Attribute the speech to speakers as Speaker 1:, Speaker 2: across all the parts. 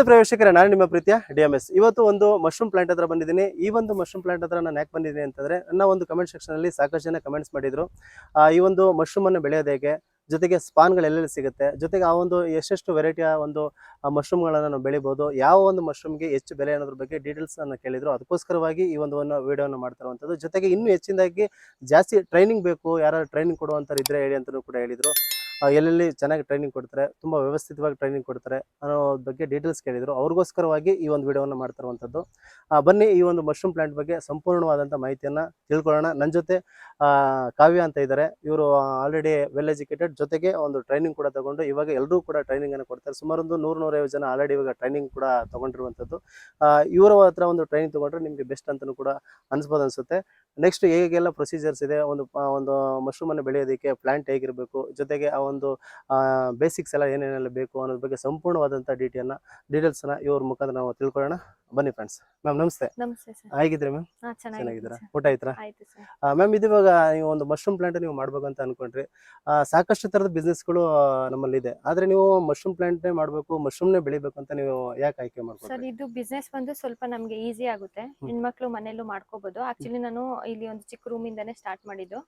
Speaker 1: ನಮಸ್ತೆ ಪ್ರವೇಶಕರೇ ನಾನು ನಿಮ್ಮ ಪ್ರೀತಿಯ, ಡಿ ಎಂ ಎಸ್. ಇವತ್ತು ಒಂದು ಮಶ್ರೂಮ್ ಪ್ಲಾಂಟ್ ಹತ್ರ ಬಂದಿದ್ದೀನಿ. ಈ ಒಂದು ಮಶ್ರೂಮ್ ಪ್ಲಾಂಟ್ ಹತ್ರ ನಾನು ಯಾಕೆ ಬಂದಿದ್ದೀನಿ ಅಂತಂದರೆ ನನ್ನ ಒಂದು ಕಮೆಂಟ್ ಸೆಕ್ಷನಲ್ಲಿ ಸಾಕಷ್ಟು ಜನ ಕಮೆಂಟ್ಸ್ ಮಾಡಿದ್ರು. ಈ ಒಂದು ಮಶ್ರೂಮನ್ನು ಬೆಳೆಯೋದು ಹೇಗೆ, ಜೊತೆಗೆ ಸ್ಪಾನ್ಗಳು ಎಲ್ಲೆಲ್ಲಿ ಸಿಗುತ್ತೆ, ಜೊತೆಗೆ ಆ ಒಂದು ಎಷ್ಟೆಷ್ಟು ವೆರೈಟಿಯ ಒಂದು ಮಶ್ರೂಮ್ಗಳನ್ನು ನಾವು ಬೆಳಿಬೋದು, ಯಾವ ಒಂದು ಮಶ್ರೂಮ್ಗೆ ಹೆಚ್ಚು ಬೆಲೆ ಅನ್ನೋದ್ರ ಬಗ್ಗೆ ಡೀಟೇಲ್ಸ್ ಅನ್ನು ಕೇಳಿದ್ರು. ಅದಕ್ಕೋಸ್ಕರವಾಗಿ ಈ ಒಂದು ವಿಡಿಯೋನ ಮಾಡ್ತಿರುವಂಥದ್ದು ಜೊತೆಗೆ ಇನ್ನೂ ಹೆಚ್ಚಿನದಾಗಿ ಜಾಸ್ತಿ ಟ್ರೈನಿಂಗ್ ಬೇಕು ಯಾರು ಟ್ರೈನಿಂಗ್ ಕೊಡುವಂಥವ್ರು ಇದ್ರೆ ಹೇಳಿ ಅಂತಲೂ ಕೂಡ ಹೇಳಿದ್ರು. ಎಲ್ಲೆಲ್ಲಿ ಚೆನ್ನಾಗಿ ಟ್ರೈನಿಂಗ್ ಕೊಡ್ತಾರೆ, ತುಂಬ ವ್ಯವಸ್ಥಿತವಾಗಿ ಟ್ರೈನಿಂಗ್ ಕೊಡ್ತಾರೆ ಅನ್ನೋ ಬಗ್ಗೆ ಡೀಟೇಲ್ಸ್ ಕೇಳಿದ್ರು. ಅವ್ರಿಗೋಸ್ಕರವಾಗಿ ಈ ಒಂದು ವಿಡಿಯೋವನ್ನು ಮಾಡ್ತಿರುವಂಥದ್ದು. ಬನ್ನಿ ಈ ಒಂದು ಮಶ್ರೂಮ್ ಪ್ಲಾಂಟ್ ಬಗ್ಗೆ ಸಂಪೂರ್ಣವಾದಂಥ ಮಾಹಿತಿಯನ್ನು ತಿಳ್ಕೊಳ್ಳೋಣ. ನನ್ನ ಜೊತೆ ಕಾವ್ಯ ಅಂತ ಇದ್ದಾರೆ ಇವರು ಆಲ್ರೆಡಿ ವೆಲ್ ಎಜುಕೇಟೆಡ್ ಜೊತೆಗೆ ಒಂದು ಟ್ರೈನಿಂಗ್ ಕೂಡ ತಗೊಂಡು ಇವಾಗ ಎಲ್ಲರೂ ಕೂಡ ಟ್ರೈನಿಂಗ್ ಅನ್ನು ಕೊಡ್ತಾರೆ. ಸುಮಾರು ಒಂದು ನೂರು ನೂರೈವತ್ತು ಜನ ಆಲ್ರೆಡಿ ಇವಾಗ ಟ್ರೈನಿಂಗ್ ಕೂಡ ತೊಗೊಂಡಿರುವಂಥದ್ದು. ಇವರ ಹತ್ರ ಒಂದು ಟ್ರೈನಿಂಗ್ ತಗೊಂಡ್ರೆ ನಿಮಗೆ ಬೆಸ್ಟ್ ಅಂತಲೂ ಕೂಡ ಅನಿಸ್ಬೋದು ಅನ್ಸುತ್ತೆ. ನೆಕ್ಸ್ಟ್ ಹೇಗೆಲ್ಲ ಪ್ರೊಸೀಜರ್ಸ್ ಇದೆ, ಒಂದು ಒಂದು ಮಶ್ರೂಮ್ ಅನ್ನು ಬೆಳೆಯೋದಕ್ಕೆ ಪ್ಲಾಂಟ್ ಹೇಗಿರಬೇಕು, ಜೊತೆಗೆ ಆ ಒಂದು ಬೇಸಿಕ್ಸ್ ಎಲ್ಲ ಏನೇನೆಲ್ಲ ಬೇಕು ಅನ್ನೋದ್ರ ಬಗ್ಗೆ ಸಂಪೂರ್ಣವಾದಂಥ ಡೀಟೇಲ್ನ ಡೀಟೇಲ್ಸನ್ನು ಇವ್ರ ಮುಖಾಂತರ ನಾವು ತಿಳ್ಕೊಳ್ಳೋಣ. ಬನ್ನಿ ಫ್ರೆಂಡ್ಸ್ ಮ್ಯಾಮ್ ನಮಸ್ತೆ.
Speaker 2: ನಮಸ್ತೆ ಸರ್.
Speaker 1: ಹೇಗಿದ್ರಿ ಮ್ಯಾಮ್
Speaker 2: ಹಾ
Speaker 1: ಚೆನ್ನಾಗಿದ್ದೀರಾ?
Speaker 2: ಚೆನ್ನಾಗಿದ್ದೀರಾ
Speaker 1: ಊಟ ಆಯ್ತಾ?
Speaker 2: ಆಯ್ತು ಸರ್.
Speaker 1: ಮ್ಯಾಮ್ ಇದು ಇವಾಗ ನೀವು ಒಂದು ಮಶ್ರೂಮ್ ಪ್ಲಾಂಟ್ ನೀವು ಮಾಡ್ಬೇಕು ಅಂತ ಅನ್ಕೊಂಡ್ರಿ. ಸಾಕಷ್ಟು ಸಾಕಷ್ಟು ಬಿಸ್ನೆಸ್ಗಳು ನಮ್ಮಲ್ಲಿ ಇದೆ ಆದ್ರೆ ನೀವು ಮಶ್ರೂಮ್ ಪ್ಲಾಂಟ್ ಮಾಡ್ಬೇಕು ಮಾಡಬೇಕು ಮಶ್ರೂಮ್ನೇ ಬೆಳಿಬೇಕು ಅಂತ ನೀವು ಯಾಕೆ ಆಯ್ಕೆ
Speaker 2: ಸರ್
Speaker 1: ಮಾಡ್ಕೊಂಡ್ರಿ
Speaker 2: ಇದು ಬಿಸ್ನೆಸ್ ಬಂದು ಸ್ವಲ್ಪ ನಮ್ಗೆ ಈಸಿ ಆಗುತ್ತೆ. ಹೆಣ್ಮಕ್ಳು ಮನೇಲೂ ಮಾಡ್ಕೋಬಹುದು ಆಕ್ಚುಲಿ ನಾನು ಇಲ್ಲಿ ಒಂದು ಚಿಕ್ಕ ರೂಮ್ ಇಂದಾನೆ ಸ್ಟಾರ್ಟ್ ಮಾಡಿದ್ದು.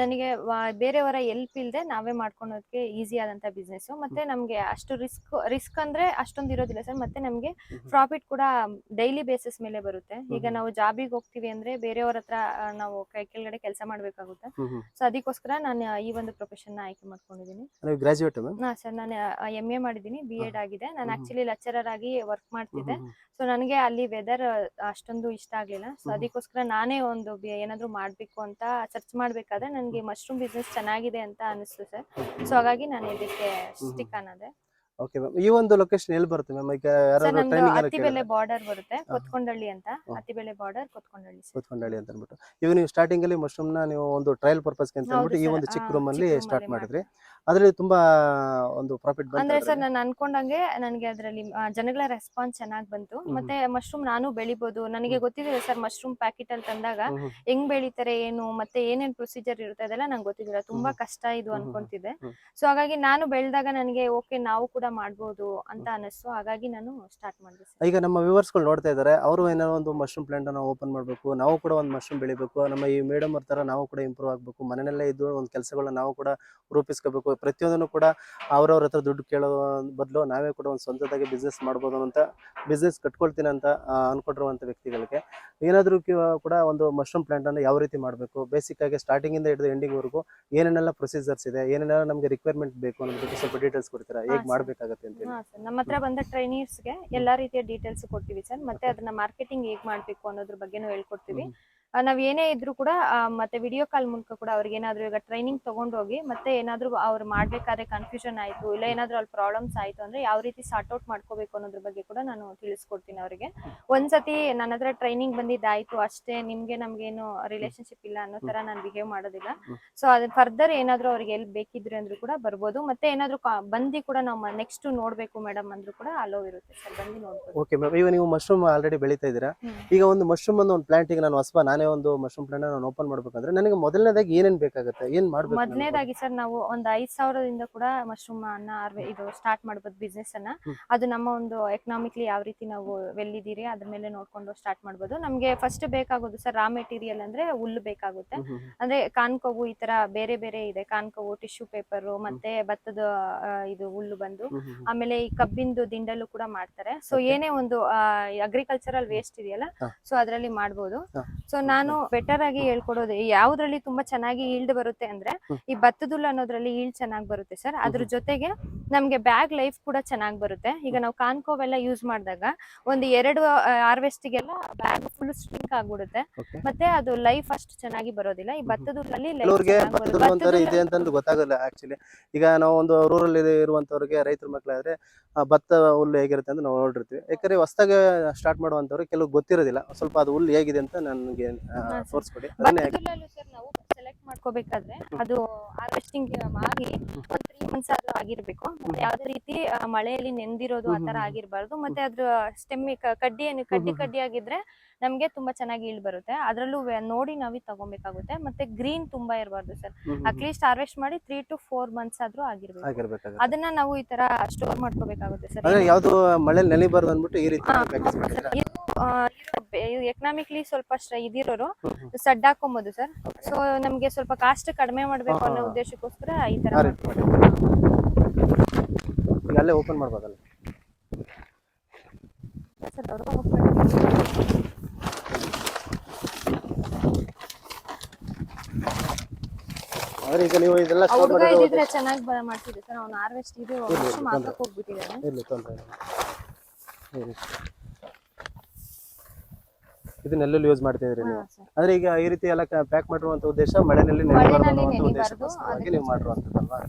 Speaker 2: ನನಗೆ ವ- ಬೇರೆಯವರ ಎಲ್ಪ್ ಇಲ್ದೆ ನಾವೇ ಮಾಡ್ಕೊಳೋದಕ್ಕೆ ಈಸಿ ಆದಂತ ಬಿಸ್ನೆಸ್ ಮತ್ತೆ ನಮ್ಗೆ ಅಷ್ಟು ರಿಸ್ಕ್ ರಿಸ್ಕ್ ಅಂದ್ರೆ ಅಷ್ಟೊಂದು ಇರೋದಿಲ್ಲ ಸರ್. ಮತ್ತೆ ನಮ್ಗೆ ಪ್ರಾಫಿಟ್ ಕೂಡ ಡೈಲಿ ಬೇಸಿಸ್ ಮೇಲೆ ಬರುತ್ತೆ. ಈಗ. ನಾವು ಜಾಬಿಗೆ ಹೋಗ್ತೀವಿ ಅಂದ್ರೆ ಬೇರೆಯವ್ರ ಹತ್ರ ನಾವು ಕೈ ಕೆಳಗಡೆ ಕೆಲಸ ಮಾಡ್ಬೇಕಾಗುತ್ತೆ. ಸೊ ಅದಕ್ಕೋಸ್ಕರ ನಾನು ಈ ಒಂದು ಪ್ರೊಫೆಷನ್ನ ಆಯ್ಕೆ ಮಾಡ್ಕೊಂಡಿದ್ದೀನಿ
Speaker 1: ಗ್ರಾಜುಯೇಟ್
Speaker 2: ಸರ್ ನಾನು ಎಂ ಎ ಮಾಡಿದ್ದೀನಿ ಬಿ ಎಡ್ ಆಗಿದೆ. ನಾನು. ಆಕ್ಚುಲಿ ಲೆಕ್ಚರರ್ ಆಗಿ ವರ್ಕ್ ಮಾಡ್ತಿದ್ದೆ. ಸೊ ನನಗೆ ಅಲ್ಲಿ ವೆದರ್ ಅಷ್ಟೊಂದು ಇಷ್ಟ ಆಗ್ಲಿಲ್ಲ. ಸೊ. ಅದಕ್ಕೋಸ್ಕರ ನಾನೇ ಒಂದು ಏನಾದ್ರು ಮಾಡ್ಬೇಕು ಅಂತ ಸರ್ಚ್ ಮಾಡ್ಬೇಕಾದ್ರೆ ನನಗೆ ಮಶ್ರೂಮ್ ಬಿಸ್ನೆಸ್ ಚೆನ್ನಾಗಿದೆ ಅಂತ ಅನಿಸ್ತು ಸರ್ ಸೊ ಹಾಗಾಗಿ ನಾನು ಇದಕ್ಕೆ ಸ್ಟಿಕ್ ಅನ್ನೋದೆ.
Speaker 1: ಓಕೆ ಮ್ಯಾಮ್ ಈ ಒಂದು ಲೊಕೇಶನ್ ಎಲ್ಲಿ ಬರುತ್ತೆ ಮ್ಯಾಮ್ ಈಗ ಯಾರಾದ್ರೂ ಟ್ರೈನಿಂಗ್
Speaker 2: ಅತ್ತಿಬೆಲೆ ಬಾರ್ಡರ್ ಬರುತ್ತೆ. ಕೊತ್ಕೊಂಡಳ್ಳಿ ಅಂತ. ಅತ್ತಿಬೆಲೆ ಬಾರ್ಡರ್ ಕೊತ್ಕೊಂಡಳ್ಳಿ ಕೊತ್ಕೊಂಡಳ್ಳಿ
Speaker 1: ಕೂತ್ಕೊಂಡಳಿ ಅಂತ ಅಂದ್ಬಿಟ್ಟು. ಇವಾಗ ನೀವು ಸ್ಟಾರ್ಟಿಂಗ್ ಅಲ್ಲಿ ಮಶ್ರೂಮ್ನ ನೀವು ಒಂದು ಟ್ರಯಲ್ ಪರ್ಪಸ್ ಅಂತ ಅಂದ್ಬಿಟ್ಟು ಈ ಒಂದು ಚಿಕ್ಕ ರೂಮ್ ಅಲ್ಲಿ ಸ್ಟಾರ್ಟ್ ಮಾಡಿದ್ರಿ. ಅದ್ರಲ್ಲಿ ತುಂಬಾ ಒಂದು ಪ್ರಾಫಿಟ್
Speaker 2: ಅಂದ್ರೆ ಸರ್ ನಾನು ಅನ್ಕೊಂಡಂಗೆ ನನಗೆ ಅದರಲ್ಲಿ ಜನಗಳ ರೆಸ್ಪಾನ್ಸ್ ಚೆನ್ನಾಗಿ ಬಂತು. ಮತ್ತೆ ಮಶ್ರೂಮ್ ನಾನು ಬೆಳಿಬಹುದು ನನಗೆ
Speaker 1: ಗೊತ್ತಿದ್ದಿಲ್ಲ
Speaker 2: ಗೊತ್ತಿದೆ ಸರ್ ಮಶ್ರೂಮ್ ಪ್ಯಾಕೆಟ್ ಅಲ್ಲಿ ತಂದಾಗ ಹೆಂಗ್ ಬೆಳಿತಾರೆ ಏನು ಮತ್ತೆ ಏನೇನ್ ಪ್ರೊಸೀಜರ್ ಇರುತ್ತೆ ಅದೆಲ್ಲ ನಂಗೆ ಗೊತ್ತಿದ್ದಿಲ್ಲ ತುಂಬಾ ಕಷ್ಟ ಇದು
Speaker 1: ಅನ್ಕೊಂತಿದೆ.
Speaker 2: ಅನ್ಕೊಂತಿದ್ದೆ ಸೊ ಹಾಗಾಗಿ ನಾನು ಬೆಳೆದಾಗ ನನಗೆ ಓಕೆ ನಾವು ಕೂಡ ಮಾಡಬಹುದು ಅಂತ ಅನಿಸ್ತು ಹಾಗಾಗಿ ನಾನು ಸ್ಟಾರ್ಟ್ ಮಾಡಿದೆ
Speaker 1: ಈಗ ನಮ್ಮ ವ್ಯೂವರ್ಸ್ಗಳು ನೋಡ್ತಾ ಇದ್ದಾರೆ ಅವರು ಏನಾದ್ರು ಒಂದು ಮಶ್ರೂಮ್ ಪ್ಲಾಂಟ್ ಅನ್ನು ಓಪನ್ ಮಾಡಬೇಕು ನಾವು ಕೂಡ ಒಂದು ಮಶ್ರೂಮ್ ಬೆಳಿಬೇಕು ನಮ್ಮ ಈ ಮೇಡಮ್ ಅವ್ರ ತರ ನಾವು ಕೂಡ ಇಂಪ್ರೂವ್ ಆಗಬೇಕು ಮನೆಯಲ್ಲೇ ಇದ್ದು ಒಂದು ಕೆಲಸಗಳನ್ನ ನಾವು ಕೂಡ ರೂಪಿಸ್ಕೋಬೇಕು ಪ್ರತಿಯೊಂದನ್ನು ಕೂಡ ಅವ್ರವ್ರ ಹತ್ರ ದುಡ್ಡು ಕೇಳೋ ಬದಲು ನಾವೇ ಕೂಡ ಒಂದು ಸ್ವಂತದಾಗಿ ಬಿಸ್ನೆಸ್ ಮಾಡ್ಬೋದು ಅಂತ ಬಿಸ್ನೆಸ್ ಕಟ್ಕೊಳ್ತೀನಿ ಅಂತ ಅನ್ಕೊಂಡಿರುವಂಥ ವ್ಯಕ್ತಿಗಳಿಗೆ. ಏನಾದರೂ ಕೂಡ ಒಂದು ಮಶ್ರೂಮ್ ಪ್ಲಾಂಟ್ ಅನ್ನು ಯಾವ ರೀತಿ ಮಾಡಬೇಕು? ಬೇಸಿಕ್ ಆಗಿ ಸ್ಟಾರ್ಟಿಂಗ್ ಇಂದ ಹಿಡಿದು ಎಂಡಿಂಗ್ವರೆಗೂ ಏನೇನೆಲ್ಲ ಪ್ರೊಸೀಜರ್ಸ್ ಇದೆ? ಏನೇನೆಲ್ಲ ನಮಗೆ ರಿಕ್ವೈರ್ಮೆಂಟ್ ಬೇಕು ಅನ್ನೋದ್ರ ಬಗ್ಗೆ ಸ್ವಲ್ಪ ಡೀಟೇಲ್ಸ್ ಕೊಡ್ತೀರಾ? ಹೇಗೆ. ಮಾಡಬೇಕಾಗತ್ತೆ ಅಂತ
Speaker 2: ನಮ್ಮ ಹತ್ರ ಬಂದ ಟ್ರೈನರ್ಸ್ಗೆ ಎಲ್ಲಾ ರೀತಿಯ ಡೀಟೇಲ್ಸ್ ಕೊಡ್ತೀವಿ ಸರ್. ಮತ್ತೆ ಅದನ್ನ ಮಾರ್ಕೆಟಿಂಗ್ ಹೇಗೆ ಮಾಡಬೇಕು ಅನ್ನೋದ್ರ ಬಗ್ಗೆನೂ ಹೇಳ್ಕೊಡ್ತೀವಿ. ನಾವ್ ಏನೇ ಇದ್ರು ಕೂಡ ಮತ್ತೆ ವಿಡಿಯೋ ಕಾಲ್ ಮೂಲಕ ಕೂಡ ಅವ್ರಿಗೆ ಏನಾದ್ರು ಈಗ ಟ್ರೈನಿಂಗ್ ತಗೊಂಡೋಗಿ ಮತ್ತೆ ಏನಾದ್ರು ಅವ್ರು ಮಾಡ್ಬೇಕಾದ್ರೆ ಕನ್ಫ್ಯೂಷನ್ ಆಯ್ತು ಇಲ್ಲ ಏನಾದ್ರು ಅಲ್ಲಿ ಪ್ರಾಬ್ಲಮ್ಸ್ ಆಯ್ತು ಅಂದ್ರೆ ಯಾವ ರೀತಿ ಸಾರ್ಟ್ ಔಟ್ ಮಾಡ್ಕೋಬೇಕು ಅನ್ನೋದ್ರ ಬಗ್ಗೆ ಕೂಡ ನಾನು ತಿಳಿಸ್ಕೊಡ್ತೀನಿ ಅವರಿಗೆ. ಒಂದ್ಸತಿ ನನ್ನ ಹತ್ರ ಟ್ರೈನಿಂಗ್ ಬಂದಿದ್ದಾಯ್ತು ಅಷ್ಟೇ ನಿಮ್ಗೆ ನಮ್ಗೇನು ರಿಲೇಶನ್ಶಿಪ್ ಇಲ್ಲ ಅನ್ನೋ ತರ ನಾನು ಬಿಹೇವ್ ಮಾಡೋದಿಲ್ಲ. ಸೊ ಅದ್ ಫರ್ದರ್ ಏನಾದ್ರು ಅವ್ರಿಗೆ ಎಲ್ಲಿ ಬೇಕಿದ್ರೆ ಅಂದ್ರು ಕೂಡ ಬರ್ಬೋದು ಮತ್ತೆ ಏನಾದ್ರು ಬಂದಿ ಕೂಡ ನಾವು ನೆಕ್ಸ್ಟ್ ನೋಡ್ಬೇಕು ಮೇಡಮ್ ಅಂದ್ರು ಕೂಡ ಅಲೋ ಇರುತ್ತೆ ಸರ್ ಬಂದು ನೋಡ್ಬೋದು.
Speaker 1: ಓಕೆ ಮ್ಯಾಮ್ ಈಗ ನೀವು ಮಶ್ರೂಮ್ ಆಲ್ರೆಡಿ ಬೆಳೀತಾ ಇದ್ದೀರಾ? ಈಗ ಒಂದು ಮಶ್ರೂಮ್ ಅನ್ನೋ ಒಂದು ಪ್ಲಾಂಟಿಗೆ ನಾನು ಹೊಸಬ ನಾನೇ ಒಂದು ಮಶ್ರೂಮ್ ಪ್ಲಾಂಟ್ ನಾನು ಓಪನ್ ಮಾಡ್ಬೇಕಂದ್ರೆ ನನಗೆ ಮೊದಲನೇದಾಗಿ ಏನೇನ್ ಬೇಕಾಗುತ್ತೆ? ಏನ್ ಮಾಡ್ಬೇಕು
Speaker 2: ಮೊದಲನೇದಾಗಿ ಸರ್ ನಾವು ಒಂದ್ ಐದ್ ಸಾವಿರದಿಂದ ಕೂಡ ಮಶ್ರೂಮ್ ಅನ್ನ ಇದು ಸ್ಟಾರ್ಟ್ ಮಾಡ್ಬೋದು ಬಿಸ್ನೆಸ್ ಅನ್ನ. ಅದು ನಮ್ಮ ಒಂದು ಎಕನಾಮಿಕ್ಲಿ ಯಾವ ರೀತಿ ನಾವು ವೆಲ್ಲಿದ್ದೀರಿ ಅದ್ರ ಮೇಲೆ ನೋಡ್ಕೊಂಡು ಸ್ಟಾರ್ಟ್ ಮಾಡ್ಬೋದು. ನಮ್ಗೆ ಫಸ್ಟ್ ಬೇಕಾಗೋದು ಸರ್ ರಾ ಮೆಟೀರಿಯಲ್ ಅಂದ್ರೆ ಹುಲ್ಲು ಬೇಕಾಗುತ್ತೆ. ಅಂದ್ರೆ ಕಾನ್ಕೋವು ಈ ತರ ಬೇರೆ ಬೇರೆ ಇದೆ. ಕಾನ್ಕೋವು ಟಿಶ್ಯೂ ಪೇಪರ್ ಮತ್ತೆ ಭತ್ತದ ಇದು ಹುಲ್ಲು ಬಂದು. ಆಮೇಲೆ ಈ ಕಬ್ಬಿಂದು ದಿಂಡಲು ಕೂಡ ಮಾಡ್ತಾರೆ. ಸೊ. ಏನೇ ಒಂದು ಅಗ್ರಿಕಲ್ಚರಲ್ ವೇಸ್ಟ್ ಇದೆಯಲ್ಲ. ಸೊ ಅದರಲ್ಲಿ ಮಾಡ್ಬೋದು. ಸೊ ನಾನು ಬೆಟರ್ ಆಗಿ ಹೇಳ್ಕೊಡೋದು ಯಾವ್ದ್ರಲ್ಲಿ ತುಂಬಾ ಚೆನ್ನಾಗಿ ಈಲ್ಡ್ ಬರುತ್ತೆ ಅಂದ್ರೆ ಈ ಭತ್ತದ ಹುಲ್ಲು ಅನ್ನೋದ್ರಲ್ಲಿ ಈಲ್ಡ್ ಚೆನ್ನಾಗಿ ಬರುತ್ತೆ ಸರ್. ಅದ್ರ ಜೊತೆಗೆ ನಮ್ಗೆ ಬ್ಯಾಗ್ ಲೈಫ್ ಕೂಡ ಚೆನ್ನಾಗಿ ಬರುತ್ತೆ. ಈಗ ನಾವು ಕಾನ್ಕೋವೆಲ್ಲ ಯೂಸ್ ಮಾಡಿದಾಗ ಒಂದು ಎರಡು ಹಾರ್ವೆಸ್ಟ್ ಗೆಲ್ಲ ಬ್ಯಾಗ್ ಫುಲ್ ಸ್ಟ್ರಿಂಕ್ ಆಗ್ಬಿಡುತ್ತೆ. ಮತ್ತೆ ಅದು ಲೈಫ್ ಅಷ್ಟು ಚೆನ್ನಾಗಿ ಬರೋದಿಲ್ಲ. ಈ ಭತ್ತದ ಹುಲ್ಲಲ್ಲಿ life
Speaker 1: ಕೆಲವ್ರಿಗೆ
Speaker 2: ಚೆನ್ನಾಗ್
Speaker 1: ಭತ್ತದ
Speaker 2: ಬರುತ್ತೆ.
Speaker 1: ಒಂಥರ
Speaker 2: ಭತ್ತದ
Speaker 1: ಇದೆ ಅಂತ ಗೊತ್ತಾಗಲ್ಲ ಆಕ್ಚುಲಿ ಈಗ ನಾವು ಒಂದು ರೂರಲ್ ಇರುವಂತವ್ರಿಗೆ ರೈತರ ಮಕ್ಕಳಾದ್ರೆ ಭತ್ತ ಹುಲ್ಲು ಹೇಗಿರುತ್ತೆ ಅಂತ ನಾವು ನೋಡಿರ್ತೀವಿ. ಯಾಕಂದ್ರೆ ಹೊಸದಾಗಿ ಸ್ಟಾರ್ಟ್ ಮಾಡುವಂತವ್ರು ಕೆಲವು ಗೊತ್ತಿರೋದಿಲ್ಲ. ಸ್ವಲ್ಪ ಅದು ಹುಲ್ಲು ಹೇಗಿದೆ ಅಂತ ನನಗೆ. ತೋರಿಸ್ಕೊಡಿ. ಅದನ್ನೇ
Speaker 2: ಸೆಲೆಕ್ಟ್ ಮಾಡ್ಕೋಬೇಕಾದ್ರೆ ಅದು ಹಾರ್ವೆಸ್ಟಿಂಗ್ ಆಗಿ ಒಂದ್ ತ್ರೀ ಮಂತ್ಸ್ ಆದ್ರೂ ಆಗಿರ್ಬೇಕು. ಮತ್ತೆ ಯಾವ್ದೇ ರೀತಿ ಮಳೆಯಲ್ಲಿ ನೆಂದಿರೋದು ಆತರ ಆಗಿರ್ಬಾರ್ದು. ಮತ್ತೆ ಅದ್ರ ಸ್ಟೆಮ್ ಕಡ್ಡಿ ಏನು ಕಡ್ಡಿ ಕಡ್ಡಿ ಆಗಿದ್ರೆ ನಮ್ಗೆ ತುಂಬಾ ಚೆನ್ನಾಗಿ ಇಳ್ ಬರುತ್ತೆ ಅದ್ರಲ್ಲೂ ನೋಡಿ ನಾವಿ ತಗೊಬೇಕಾಗುತ್ತೆ. ಮತ್ತೆ ಗ್ರೀನ್ ತುಂಬಾ ಇರಬಾರ್ದು ಸರ್. ಅಟ್ಲೀಸ್ಟ್ ಹಾರ್ವೆಸ್ಟ್ ಮಾಡಿ ತ್ರೀ ಟು ಫೋರ್ ಮಂತ್ಸ್ ಆದ್ರೂ ಆಗಿರ್ಬೇಕು. ಅದನ್ನ ನಾವು ಈ ತರ ಸ್ಟೋರ್ ಮಾಡ್ಕೋಬೇಕಾಗುತ್ತೆ ಸರ್.
Speaker 1: ಯಾವ್ದು ಮಳೆ ನೆನಿಬಾರ್ದು ಅಂದ್ಬಿಟ್ಟು ಈ ರೀತಿ
Speaker 2: ಎಕನಾಮಿಕ್ಲಿ ಸ್ವಲ್ಪ ಸ್ಟ್ರ- ಇದಿರೋರು
Speaker 1: ಸಡ್ಡಾಕೊಂಬುದು.
Speaker 2: ಸಡ್ ಸರ್. ಸೊ ನಮ್ಗೆ ಸ್ವಲ್ಪ ಕಾಸ್ಟ್ ಕಡಿಮೆ ಮಾಡ್ಬೇಕು ಅನ್ನೋ. ಉದ್ದೇಶಕ್ಕೋಸ್ಕರ ಈ ತರ
Speaker 1: ಅಲ್ಲೇ ಓಪನ್ ಮಾಡ್ಬೋದಲ್ಲ? ಈಗ ನೀವು ಇದೆಲ್ಲ ಸ್ಟೋರ್
Speaker 2: ಹುಡುಗ ಚೆನ್ನಾಗಿ ಬರ ಮಾಡ್ತಿದ್ದೆ ಸರ್. ಅವ್ನು ಹಾರ್ವೆಸ್ಟ್ ಇದು ಮಾತ್ರ ಹೋಗ್ಬಿಟ್ಟಿದ್ದಾನೆ
Speaker 1: ತೊಂದ್ರೆ ಇಲ್ಲ. ಇದನ್ನೆಲ್ಲ ಯೂಸ್ ಮಾಡ್ತಿದ್ರಿ ನೀವು. ಅಂದ್ರೆ ಈಗ ಈ ರೀತಿ ಎಲ್ಲ ಪ್ಯಾಕ್ ಮಾಡಿರುವಂತ ಉದ್ದೇಶ ಮಳೆನಲ್ಲಿ ನೆನೆಬಾರ್ದು ಅನ್ನೋ ಉದ್ದೇಶಕ್ಕೋಸ್ಕರವಾಗಿ ನೀವು ಮಾಡಿರುವಂತದ್ದಲ್ವಾ